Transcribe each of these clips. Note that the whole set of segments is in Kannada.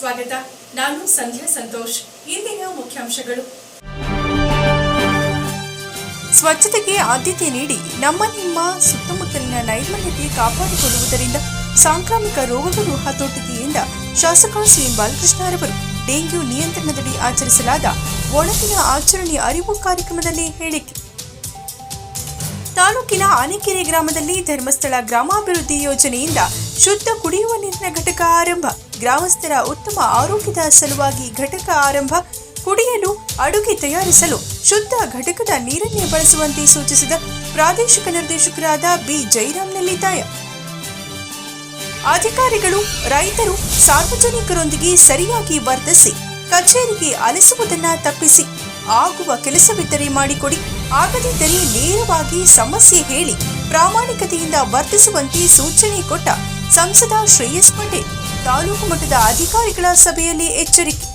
ಸ್ವಾಗತ. ನಾನು ಸಂಧ್ಯಾ ಸಂತೋಷ್. ಇಂದಿನ ಮುಖ್ಯಾಂಶಗಳು. ಸ್ವಚ್ಛತೆಗೆ ಆದ್ಯತೆ ನೀಡಿ ನಮ್ಮ ನಿಮ್ಮ ಸುತ್ತಮುತ್ತಲಿನ ನೈರ್ಮಲ್ಯತೆ ಕಾಪಾಡಿಕೊಳ್ಳುವುದರಿಂದ ಸಾಂಕ್ರಾಮಿಕ ರೋಗಗಳು ಹತೋಟಿಕೆಯಿಂದ ಶಾಸಕ ಸಿ ಬಾಲಕೃಷ್ಣರವರು ಡೆಂಗ್ಯೂ ನಿಯಂತ್ರಣದಡಿ ಆಚರಿಸಲಾದ ಒಣಗಿನ ಆಚರಣೆ ಅರಿವು ಕಾರ್ಯಕ್ರಮದಲ್ಲಿ ಹೇಳಿಕೆ. ತಾಲೂಕಿನ ಆನೆಕೆರೆ ಗ್ರಾಮದಲ್ಲಿ ಧರ್ಮಸ್ಥಳ ಗ್ರಾಮಾಭಿವೃದ್ಧಿ ಯೋಜನೆಯಿಂದ ಶುದ್ಧ ಕುಡಿಯುವ ನೀರಿನ ಘಟಕ ಆರಂಭ. ಗ್ರಾಮಸ್ಥರ ಉತ್ತಮ ಆರೋಗ್ಯದ ಸಲುವಾಗಿ ಘಟಕ ಆರಂಭ, ಕುಡಿಯಲು, ಅಡುಗೆ ತಯಾರಿಸಲು ಶುದ್ಧ ಘಟಕದ ನೀರನ್ನೇ ಬಳಸುವಂತೆ ಸೂಚಿಸಿದ ಪ್ರಾದೇಶಿಕ ನಿರ್ದೇಶಕರಾದ ಬಿ. ಜೈರಾಮ್ ನೆಲ್ಲಿತಾಯ ಅಧಿಕಾರಿಗಳು ರೈತರು ಸಾರ್ವಜನಿಕರೊಂದಿಗೆ ಸರಿಯಾಗಿ ವರ್ತಿಸಿ, ಕಚೇರಿಗೆ ಅಲಿಸುವುದನ್ನ ತಪ್ಪಿಸಿ, ಆಗುವ ಕೆಲಸವಿದ್ದರೆ ಮಾಡಿಕೊಡಿ, ಆಗದಿದ್ದರೆ ನೇರವಾಗಿ ಸಮಸ್ಯೆ ಹೇಳಿ ಪ್ರಾಮಾಣಿಕತೆಯಿಂದ ವರ್ತಿಸುವಂತೆ ಸೂಚನೆ ಕೊಟ್ಟ ಸಂಸದ ಶ್ರೇಯಸ್ ಪಟೇಲ್. ತಾಲೂಕು ಮಟ್ಟದ ಅಧಿಕಾರಿಗಳ ಸಭೆಯಲ್ಲಿ ಎಚ್ಚರಿಕೆ.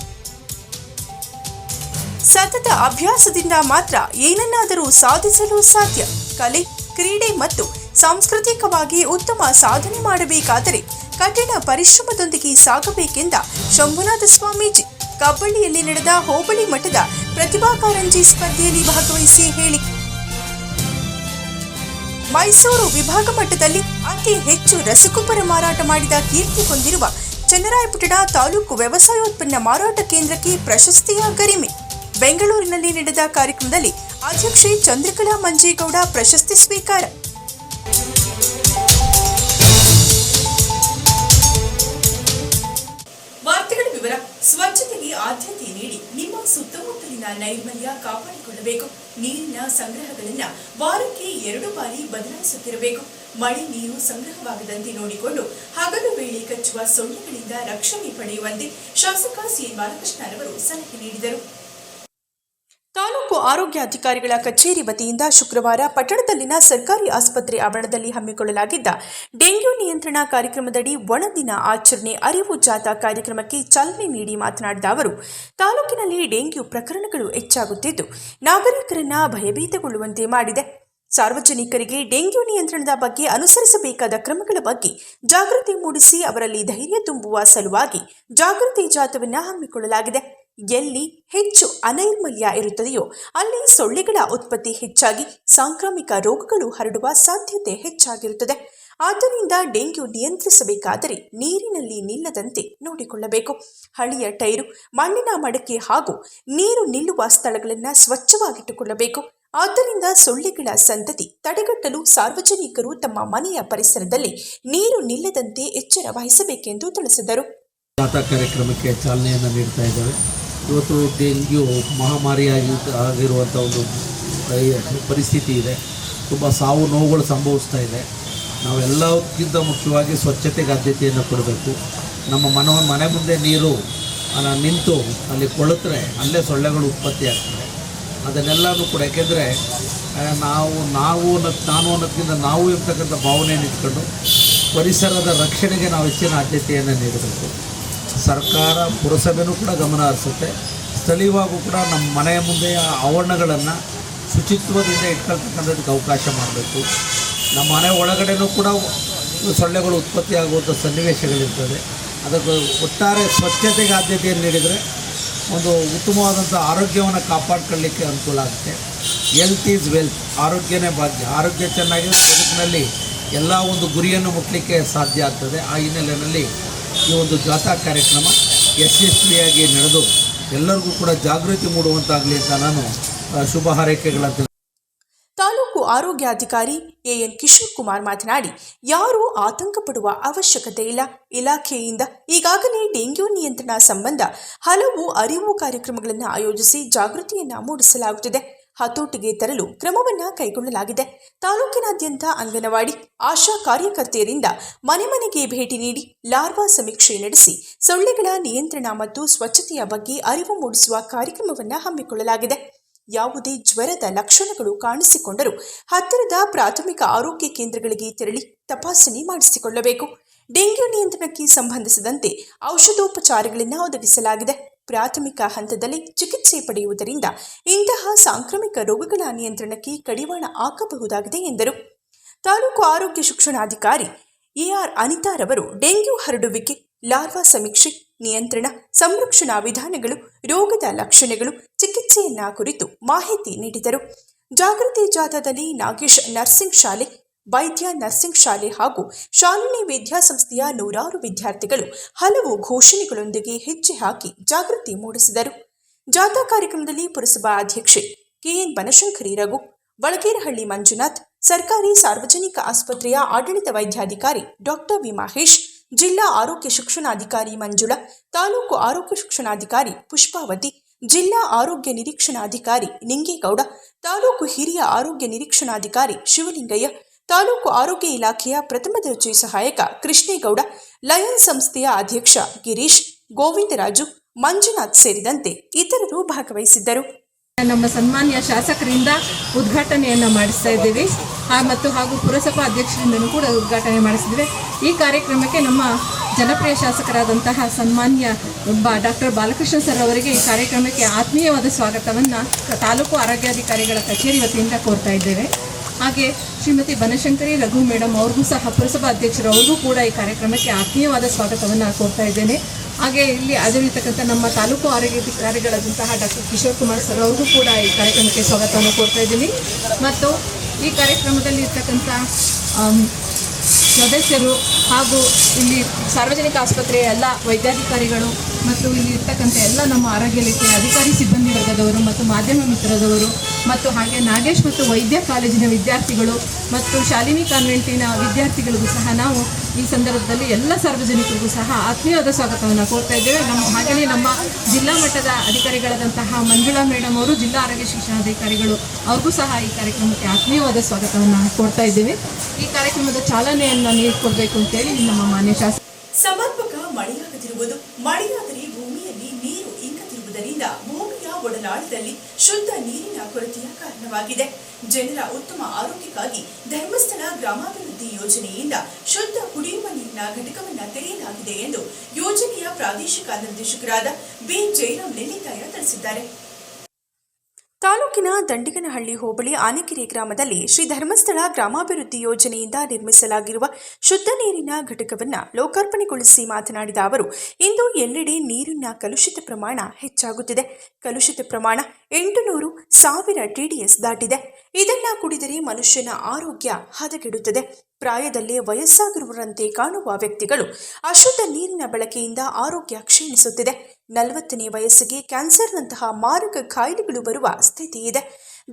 ಸತತ ಅಭ್ಯಾಸದಿಂದ ಮಾತ್ರ ಏನನ್ನಾದರೂ ಸಾಧಿಸಲು ಸಾಧ್ಯ. ಕಲೆ, ಕ್ರೀಡೆ ಮತ್ತು ಸಾಂಸ್ಕೃತಿಕವಾಗಿ ಉತ್ತಮ ಸಾಧನೆ ಮಾಡಬೇಕಾದರೆ ಕಠಿಣ ಪರಿಶ್ರಮದೊಂದಿಗೆ ಸಾಗಬೇಕೆಂದ ಶಂಭುನಾಥ ಸ್ವಾಮೀಜಿ. ಕಬ್ಬಳ್ಳಿಯಲ್ಲಿ ನಡೆದ ಹೋಬಳಿ ಮಠದ ಪ್ರತಿಭಾ ಕಾರಂಜಿ ಸ್ಪರ್ಧೆಯಲ್ಲಿ ಭಾಗವಹಿಸಿ ಹೇಳಿಕೆ ಮೈಸೂರು ವಿಭಾಗ ಮಟ್ಟದಲ್ಲಿ ಅತಿ ಹೆಚ್ಚು ರಸಗೊಬ್ಬರ ಮಾರಾಟ ಮಾಡಿದ ಕೀರ್ತಿ ಹೊಂದಿರುವ ಚನ್ನರಾಯಪಟ್ಟಣ ತಾಲೂಕು ವ್ಯವಸಾಯೋತ್ಪನ್ನ ಮಾರಾಟ ಕೇಂದ್ರಕ್ಕೆ ಪ್ರಶಸ್ತಿಯ ಗರಿಮೆ. ಬೆಂಗಳೂರಿನಲ್ಲಿ ನಡೆದ ಕಾರ್ಯಕ್ರಮದಲ್ಲಿ ಅಧ್ಯಕ್ಷೆ ಚಂದ್ರಕಲಾ ಮಂಜೇಗೌಡ ಪ್ರಶಸ್ತಿ ಸ್ವೀಕಾರ. ಸ್ವಚ್ಛತೆಗೆ ಆದ್ಯತೆ ನೀಡಿ ನಿಮ್ಮ ನೈರ್ಮಲ್ಯ ಕಾಪಾಡಿಕೊಳ್ಳಬೇಕು. ನೀರಿನ ಸಂಗ್ರಹಗಳನ್ನ ವಾರಕ್ಕೆ ಎರಡು ಬಾರಿ ಬದಲಾಯಿಸುತ್ತಿರಬೇಕು. ಮಳೆ ನೀರು ಸಂಗ್ರಹವಾಗದಂತೆ ನೋಡಿಕೊಂಡು ಹಗಲು ವೇಳೆ ಕಚ್ಚುವ ಸೊಳ್ಳೆಗಳಿಂದ ರಕ್ಷಣೆ ಪಡೆಯುವಂತೆ ಶಾಸಕ ಸಿ ಬಾಲಕೃಷ್ಣರವರು ಸಲಹೆ ನೀಡಿದರು. ತಾಲೂಕು ಆರೋಗ್ಯಾಧಿಕಾರಿಗಳ ಕಚೇರಿ ವತಿಯಿಂದ ಶುಕ್ರವಾರ ಪಟ್ಟಣದಲ್ಲಿನ ಸರ್ಕಾರಿ ಆಸ್ಪತ್ರೆ ಆವರಣದಲ್ಲಿ ಹಮ್ಮಿಕೊಳ್ಳಲಾಗಿದ್ದ ಡೆಂಗ್ಯೂ ನಿಯಂತ್ರಣ ಕಾರ್ಯಕ್ರಮದಡಿ ಒಣದಿನ ಆಚರಣೆ, ಅರಿವು ಜಾಥಾ ಕಾರ್ಯಕ್ರಮಕ್ಕೆ ಚಾಲನೆ ನೀಡಿ ಮಾತನಾಡಿದ ಅವರು, ತಾಲೂಕಿನಲ್ಲಿ ಡೆಂಗ್ಯೂ ಪ್ರಕರಣಗಳು ಹೆಚ್ಚಾಗುತ್ತಿದ್ದು, ನಾಗರಿಕರನ್ನ ಭಯಭೀತಗೊಳ್ಳುವಂತೆ ಮಾಡಿದೆ. ಸಾರ್ವಜನಿಕರಿಗೆ ಡೆಂಗ್ಯೂ ನಿಯಂತ್ರಣದ ಬಗ್ಗೆ ಅನುಸರಿಸಬೇಕಾದ ಕ್ರಮಗಳ ಬಗ್ಗೆ ಜಾಗೃತಿ ಮೂಡಿಸಿ ಅವರಲ್ಲಿ ಧೈರ್ಯ ತುಂಬುವ ಸಲುವಾಗಿ ಜಾಗೃತಿ ಜಾಥವನ್ನು ಹಮ್ಮಿಕೊಳ್ಳಲಾಗಿದೆ. ಎಲ್ಲಿ ಹೆಚ್ಚು ಅನೈರ್ಮಲ್ಯ ಇರುತ್ತದೆಯೋ, ಅಲ್ಲಿ ಸೊಳ್ಳೆಗಳ ಉತ್ಪತ್ತಿ ಹೆಚ್ಚಾಗಿ ಸಾಂಕ್ರಾಮಿಕ ರೋಗಗಳು ಹರಡುವ ಸಾಧ್ಯತೆ ಹೆಚ್ಚಾಗಿರುತ್ತದೆ. ಆದ್ದರಿಂದ ಡೆಂಗ್ಯೂ ನಿಯಂತ್ರಿಸಬೇಕಾದರೆ ನೀರಿನಲ್ಲಿ ನಿಲ್ಲದಂತೆ ನೋಡಿಕೊಳ್ಳಬೇಕು. ಹಳಿಯ ಟೈರು, ಮಣ್ಣಿನ ಮಡಕೆ ಹಾಗೂ ನೀರು ನಿಲ್ಲುವ ಸ್ಥಳಗಳನ್ನು ಸ್ವಚ್ಛವಾಗಿಟ್ಟುಕೊಳ್ಳಬೇಕು. ಆದ್ದರಿಂದ ಸೊಳ್ಳೆಗಳ ಸಂತತಿ ತಡೆಗಟ್ಟಲು ಸಾರ್ವಜನಿಕರು ತಮ್ಮ ಮನೆಯ ಪರಿಸರದಲ್ಲಿ ನೀರು ನಿಲ್ಲದಂತೆ ಎಚ್ಚರ ವಹಿಸಬೇಕೆಂದು ತಿಳಿಸಿದರು. ಜಾಥಾ ಕಾರ್ಯಕ್ರಮಕ್ಕೆ ಚಾಲನೆಯನ್ನು ನೀಡ್ತಾ ಇದ್ದೇವೆ. ಇವತ್ತು ಡೆಂಗ್ಯೂ ಮಹಾಮಾರಿಯಾಗಿ ಆಗಿರುವಂಥ ಒಂದು ಪರಿ- ಪರಿಸ್ಥಿತಿ ಇದೆ. ತುಂಬ ಸಾವು ನೋವುಗಳು ಸಂಭವಿಸ್ತಾ ಇದೆ. ನಾವೆಲ್ಲಕ್ಕಿಂತ ಮುಖ್ಯವಾಗಿ ಸ್ವಚ್ಛತೆಗೆ ಆದ್ಯತೆಯನ್ನು ಕೊಡಬೇಕು. ನಮ್ಮ ಮನ, ಮನೆ ಮುಂದೆ ನೀರು ನಿಂತು ಅಲ್ಲಿ ಕೊಳತ್ರೆ ಅಲ್ಲೇ ಸೊಳ್ಳೆಗಳು ಉತ್ಪತ್ತಿ ಆಗ್ತದೆ ಅದನ್ನೆಲ್ಲನೂ ಕೂಡ ಯಾಕೆಂದರೆ ನಾವು ನಾವು ಅನ್ನೋದು, ನಾನು ಅನ್ನೋದಕ್ಕಿಂತ ನಾವು ಇರ್ತಕ್ಕಂಥ ಭಾವನೆಯನ್ನು ಇಟ್ಕೊಂಡು ಪರಿಸರದ ರಕ್ಷಣೆಗೆ ನಾವು ಹೆಚ್ಚಿನ ಆದ್ಯತೆಯನ್ನು ನೀಡಬೇಕು. ಸರ್ಕಾರ ಪುರಸಭೆನೂ ಕೂಡ ಗಮನ ಹರಿಸುತ್ತೆ. ಸ್ಥಳೀಯವಾಗೂ ಕೂಡ ನಮ್ಮ ಮನೆಯ ಮುಂದೆಯ ಆವರಣಗಳನ್ನು ಶುಚಿತ್ವದಿಂದ ಇಟ್ಕೊಳ್ತಕ್ಕಂಥದ್ದಕ್ಕೆ ಅವಕಾಶ ಮಾಡಬೇಕು. ನಮ್ಮ ಮನೆ ಒಳಗಡೆನೂ ಕೂಡ ಸೊಳ್ಳೆಗಳು ಉತ್ಪತ್ತಿ ಆಗುವಂಥ ಸನ್ನಿವೇಶಗಳಿರ್ತದೆ. ಅದಕ್ಕೆ ಒಟ್ಟಾರೆ ಸ್ವಚ್ಛತೆಗೆ ಆದ್ಯತೆಯನ್ನು ನೀಡಿದರೆ ಒಂದು ಉತ್ತಮವಾದಂಥ ಆರೋಗ್ಯವನ್ನು ಕಾಪಾಡ್ಕೊಳ್ಳಿಕ್ಕೆ ಅನುಕೂಲ ಆಗುತ್ತೆ. ಹೆಲ್ತ್ ಈಸ್ ವೆಲ್ತ್ ಆರೋಗ್ಯನೇ ಭಾಗ್ಯ. ಆರೋಗ್ಯ ಚೆನ್ನಾಗಿದೆ ಬದುಕಿನಲ್ಲಿ ಎಲ್ಲ ಒಂದು ಗುರಿಯನ್ನು ಮುಟ್ಟಲಿಕ್ಕೆ ಸಾಧ್ಯ ಆಗ್ತದೆ. ಆ ಹಿನ್ನೆಲೆಯಲ್ಲಿ ಈ ಒಂದು ಜಾಥಾ ಕಾರ್ಯಕ್ರಮ ಯಶಸ್ವಿಯಾಗಿ ನಡೆದು ಎಲ್ಲರಿಗೂ ಕೂಡ ಜಾಗೃತಿ ಮೂಡುವಂತಾಗಲಿ ಅಂತ ನಾನು ಶುಭ ಹಾರೈಕೆಗಳನ್ನು ತಾಲೂಕು ಆರೋಗ್ಯಾಧಿಕಾರಿ ಎಎನ್ ಕಿಶೋರ್ ಕುಮಾರ್ ಮಾತನಾಡಿ, ಯಾರೂ ಆತಂಕ ಪಡುವ ಅವಶ್ಯಕತೆ ಇಲ್ಲ. ಇಲಾಖೆಯಿಂದ ಈಗಾಗಲೇ ಡೆಂಗ್ಯೂ ನಿಯಂತ್ರಣ ಸಂಬಂಧ ಹಲವು ಅರಿವು ಕಾರ್ಯಕ್ರಮಗಳನ್ನು ಆಯೋಜಿಸಿ ಜಾಗೃತಿಯನ್ನು ಮೂಡಿಸಲಾಗುತ್ತಿದೆ. ಹತೋಟಿಗೆ ತರಲು ಕ್ರಮವನ್ನ ಕೈಗೊಳ್ಳಲಾಗಿದೆ. ತಾಲೂಕಿನಾದ್ಯಂತ ಅಂಗನವಾಡಿ, ಆಶಾ ಕಾರ್ಯಕರ್ತೆಯರಿಂದ ಮನೆ ಮನೆಗೆ ಭೇಟಿ ನೀಡಿ ಲಾರ್ವಾ ಸಮೀಕ್ಷೆ ನಡೆಸಿ ಸೊಳ್ಳೆಗಳ ನಿಯಂತ್ರಣ ಮತ್ತು ಸ್ವಚ್ಛತೆಯ ಬಗ್ಗೆ ಅರಿವು ಮೂಡಿಸುವ ಕಾರ್ಯಕ್ರಮವನ್ನು ಹಮ್ಮಿಕೊಳ್ಳಲಾಗಿದೆ. ಯಾವುದೇ ಜ್ವರದ ಲಕ್ಷಣಗಳು ಕಾಣಿಸಿಕೊಂಡರೂ ಹತ್ತಿರದ ಪ್ರಾಥಮಿಕ ಆರೋಗ್ಯ ಕೇಂದ್ರಗಳಿಗೆ ತೆರಳಿ ತಪಾಸಣೆ ಮಾಡಿಸಿಕೊಳ್ಳಬೇಕು. ಡೆಂಗ್ಯೂ ನಿಯಂತ್ರಣಕ್ಕೆ ಸಂಬಂಧಿಸಿದಂತೆ ಔಷಧೋಪಚಾರಗಳನ್ನು ಒದಗಿಸಲಾಗಿದೆ. ಪ್ರಾಥಮಿಕ ಹಂತದಲ್ಲಿ ಚಿಕಿತ್ಸೆ ಪಡೆಯುವುದರಿಂದ ಇಂತಹ ಸಾಂಕ್ರಾಮಿಕ ರೋಗಗಳ ನಿಯಂತ್ರಣಕ್ಕೆ ಕಡಿವಾಣ ಹಾಕಬಹುದಾಗಿದೆ ಎಂದರು. ತಾಲೂಕು ಆರೋಗ್ಯ ಶಿಕ್ಷಣಾಧಿಕಾರಿ ಎಆರ್ ಅನಿತಾರವರು ಡೆಂಗ್ಯೂ ಹರಡುವಿಕೆ, ಲಾರ್ವಾ ಸಮೀಕ್ಷೆ, ನಿಯಂತ್ರಣ, ಸಂರಕ್ಷಣಾ ವಿಧಾನಗಳು, ರೋಗದ ಲಕ್ಷಣಗಳು, ಚಿಕಿತ್ಸೆಯನ್ನ ಕುರಿತು ಮಾಹಿತಿ ನೀಡಿದರು. ಜಾಗೃತಿ ಜಾಥಾದಲ್ಲಿ ನಾಗೇಶ್ ನರ್ಸಿಂಗ್ ಶಾಲೆ ವೈದ್ಯ, ನರ್ಸಿಂಗ್ ಶಾಲೆ ಹಾಗೂ ಶಾಲಿನಿ ವಿದ್ಯಾಸಂಸ್ಥೆಯ ನೂರಾರು ವಿದ್ಯಾರ್ಥಿಗಳು ಹಲವು ಘೋಷಣೆಗಳೊಂದಿಗೆ ಹೆಜ್ಜೆ ಹಾಕಿ ಜಾಗೃತಿ ಮೂಡಿಸಿದರು. ಜಾಥಾ ಕಾರ್ಯಕ್ರಮದಲ್ಲಿ ಪುರಸಭಾ ಅಧ್ಯಕ್ಷೆ ಕೆಎನ್ ಬನಶಂಕರಿ ರಘು ಬಳಗೇರಹಳ್ಳಿ ಮಂಜುನಾಥ್, ಸರ್ಕಾರಿ ಸಾರ್ವಜನಿಕ ಆಸ್ಪತ್ರೆಯ ಆಡಳಿತ ವೈದ್ಯಾಧಿಕಾರಿ ಡಾಕ್ಟರ್ ವಿ. ಮಹೇಶ್, ಜಿಲ್ಲಾ ಆರೋಗ್ಯ ಶಿಕ್ಷಣಾಧಿಕಾರಿ ಮಂಜುಳ, ತಾಲೂಕು ಆರೋಗ್ಯ ಶಿಕ್ಷಣಾಧಿಕಾರಿ ಪುಷ್ಪಾವತಿ, ಜಿಲ್ಲಾ ಆರೋಗ್ಯ ನಿರೀಕ್ಷಣಾಧಿಕಾರಿ ನಿಂಗೇಗೌಡ, ತಾಲೂಕು ಹಿರಿಯ ಆರೋಗ್ಯ ನಿರೀಕ್ಷಣಾಧಿಕಾರಿ ಶಿವಲಿಂಗಯ್ಯ ತಾಲೂಕು ಆರೋಗ್ಯ ಇಲಾಖೆಯ ಪ್ರಥಮ ದರ್ಜೆ ಸಹಾಯಕ ಕೃಷ್ಣೇಗೌಡ ಲಯನ್ ಸಂಸ್ಥೆಯ ಅಧ್ಯಕ್ಷ ಗಿರೀಶ್, ಗೋವಿಂದರಾಜು, ಮಂಜುನಾಥ್ ಸೇರಿದಂತೆ ಇತರರು ಭಾಗವಹಿಸಿದ್ದರು. ನಮ್ಮ ಸನ್ಮಾನ್ಯ ಶಾಸಕರಿಂದ ಉದ್ಘಾಟನೆಯನ್ನು ಮಾಡಿಸ್ತಾ ಇದ್ದೀವಿ. ಮತ್ತು ಹಾಗೂ ಪುರಸಭಾ ಅಧ್ಯಕ್ಷರಿಂದನೂ ಕೂಡ ಉದ್ಘಾಟನೆ ಮಾಡಿಸಿದ್ವಿ. ಈ ಕಾರ್ಯಕ್ರಮಕ್ಕೆ ನಮ್ಮ ಜನಪ್ರಿಯ ಶಾಸಕರಾದಂತಹ ಸನ್ಮಾನ್ಯ ಬಾ, ಡಾಕ್ಟರ್ ಬಾಲಕೃಷ್ಣ ಸರ್ ಅವರಿಗೆ ಈ ಕಾರ್ಯಕ್ರಮಕ್ಕೆ ಆತ್ಮೀಯವಾದ ಸ್ವಾಗತವನ್ನು ತಾಲೂಕು ಆರೋಗ್ಯಾಧಿಕಾರಿಗಳ ಕಚೇರಿ ವತಿಯಿಂದ ಕೋರ್ತಾ ಇದ್ದೇವೆ. ಹಾಗೆ ಶ್ರೀಮತಿ ಬನಶಂಕರಿ ರಘು ಮೇಡಮ್ ಅವ್ರಿಗೂ ಸಹ ಪುರಸಭಾ ಅಧ್ಯಕ್ಷರು ಅವ್ರಿಗೂ ಕೂಡ ಈ ಕಾರ್ಯಕ್ರಮಕ್ಕೆ ಆತ್ಮೀಯವಾದ ಸ್ವಾಗತವನ್ನು ಕೋರ್ತಾ ಇದ್ದೇನೆ. ಹಾಗೆ ಇಲ್ಲಿ ಹಾಜರಿರ್ತಕ್ಕಂಥ ನಮ್ಮ ತಾಲೂಕು ಆರೋಗ್ಯಾಧಿಕಾರಿಗಳಾದಂತಹ ಡಾಕ್ಟರ್ ಕಿಶೋರ್ ಕುಮಾರ್ ಸರ್ ಅವ್ರಿಗೂ ಕೂಡ ಈ ಕಾರ್ಯಕ್ರಮಕ್ಕೆ ಸ್ವಾಗತವನ್ನು ಕೋರ್ತಾ ಇದ್ದೀನಿ. ಮತ್ತು ಈ ಕಾರ್ಯಕ್ರಮದಲ್ಲಿ ಇರ್ತಕ್ಕಂಥ ಸದಸ್ಯರು ಹಾಗೂ ಇಲ್ಲಿ ಸಾರ್ವಜನಿಕ ಆಸ್ಪತ್ರೆಯ ಎಲ್ಲ ವೈದ್ಯಾಧಿಕಾರಿಗಳು ಮತ್ತು ಇಲ್ಲಿ ಇರ್ತಕ್ಕಂಥ ಎಲ್ಲ ನಮ್ಮ ಆರೋಗ್ಯ ಇಲಾಖೆಯ ಅಧಿಕಾರಿ ಸಿಬ್ಬಂದಿ ವರ್ಗದವರು ಮತ್ತು ಮಾಧ್ಯಮ ಮಿತ್ರದವರು ಮತ್ತು ಹಾಗೆ ನಾಗೇಶ್ ಮತ್ತು ವೈದ್ಯ ಕಾಲೇಜಿನ ವಿದ್ಯಾರ್ಥಿಗಳು ಮತ್ತು ಶಾಲಿನಿ ಕಾನ್ವೆಂಟಿನ ವಿದ್ಯಾರ್ಥಿಗಳಿಗೂ ಸಹ ನಾವು ಈ ಸಂದರ್ಭದಲ್ಲಿ ಎಲ್ಲ ಸಾರ್ವಜನಿಕರಿಗೂ ಸಹ ಆತ್ಮೀಯವಾದ ಸ್ವಾಗತವನ್ನು ಕೋರ್ತಾ ಇದ್ದೇವೆ. ನಮ್ಮ ಹಾಗೆಯೇ ನಮ್ಮ ಜಿಲ್ಲಾ ಮಟ್ಟದ ಅಧಿಕಾರಿಗಳಾದಂತಹ ಮಂಜುಳಾ ಮೇಡಮ್ ಅವರು, ಜಿಲ್ಲಾ ಆರೋಗ್ಯ ಶಿಕ್ಷಣಾಧಿಕಾರಿಗಳು ಅವ್ರಿಗೂ ಸಹ ಈ ಕಾರ್ಯಕ್ರಮಕ್ಕೆ ಆತ್ಮೀಯವಾದ ಸ್ವಾಗತವನ್ನು ಕೊಡ್ತಾ ಇದ್ದೇವೆ. ಈ ಕಾರ್ಯಕ್ರಮದ ಚಾಲನೆಯನ್ನು ನೀಡಿಕೊಡ್ಬೇಕು ಅಂತೇಳಿ ನಮ್ಮ ಮಾನ್ಯ ಶಾಸಕ ಸಮರ್ಪಕ ಮಳೆಯಾಗದಿರುವುದು ನೀರು ಇಂಗದಿರುವುದರಿಂದ ಭೂಮಿಯ ಒಡಲಾಳದಲ್ಲಿ ಶುದ್ಧ ನೀರಿನ ಕೊರತೆಯ ಕಾರಣವಾಗಿದೆ. ಜನರ ಉತ್ತಮ ಆರೋಗ್ಯಕ್ಕಾಗಿ ಧರ್ಮಸ್ಥಳ ಗ್ರಾಮಾಭಿವೃದ್ಧಿ ಯೋಜನೆಯಿಂದ ಶುದ್ಧ ಕುಡಿಯುವ ನೀರಿನ ಘಟಕವನ್ನು ತೆರೆಯಲಾಗಿದೆ ಎಂದು ಯೋಜನೆಯ ಪ್ರಾದೇಶಿಕ ನಿರ್ದೇಶಕರಾದ ಬಿ. ಜಯರಾಮ್ ನೆಲ್ಲಿತಾಯ ತಿಳಿಸಿದ್ದಾರೆ. ತಾಲೂಕಿನ ದಂಡಿಗನಹಳ್ಳಿ ಹೋಬಳಿ ಆನೆಕೆರೆ ಗ್ರಾಮದಲ್ಲಿ ಶ್ರೀ ಧರ್ಮಸ್ಥಳ ಗ್ರಾಮಾಭಿವೃದ್ಧಿ ಯೋಜನೆಯಿಂದ ನಿರ್ಮಿಸಲಾಗಿರುವ ಶುದ್ಧ ನೀರಿನ ಘಟಕವನ್ನು ಲೋಕಾರ್ಪಣೆಗೊಳಿಸಿ ಮಾತನಾಡಿದ ಅವರು, ಇಂದು ಎಲ್ಲೆಡೆ ನೀರಿನ ಕಲುಷಿತ ಪ್ರಮಾಣ ಹೆಚ್ಚಾಗುತ್ತಿದೆ. ಕಲುಷಿತ ಪ್ರಮಾಣ ಎಂಟು ನೂರು ಸಾವಿರ ಟಿಡಿಎಸ್ ದಾಟಿದೆ. ಇದನ್ನ ಕುಡಿದರೆ ಮನುಷ್ಯನ ಆರೋಗ್ಯ ಹದಗೆಡುತ್ತದೆ. ಪ್ರಾಯದಲ್ಲೇ ವಯಸ್ಸಾಗಿರುವರಂತೆ ಕಾಣುವ ವ್ಯಕ್ತಿಗಳು ಅಶುದ್ಧ ನೀರಿನ ಬಳಕೆಯಿಂದ ಆರೋಗ್ಯ ಕ್ಷೀಣಿಸುತ್ತಿದೆ. ನಲವತ್ತನೇ ವಯಸ್ಸಿಗೆ ಕ್ಯಾನ್ಸರ್ನಂತಹ ಮಾರಕ ಕಾಯಿಲೆಗಳು ಬರುವ ಸ್ಥಿತಿ ಇದೆ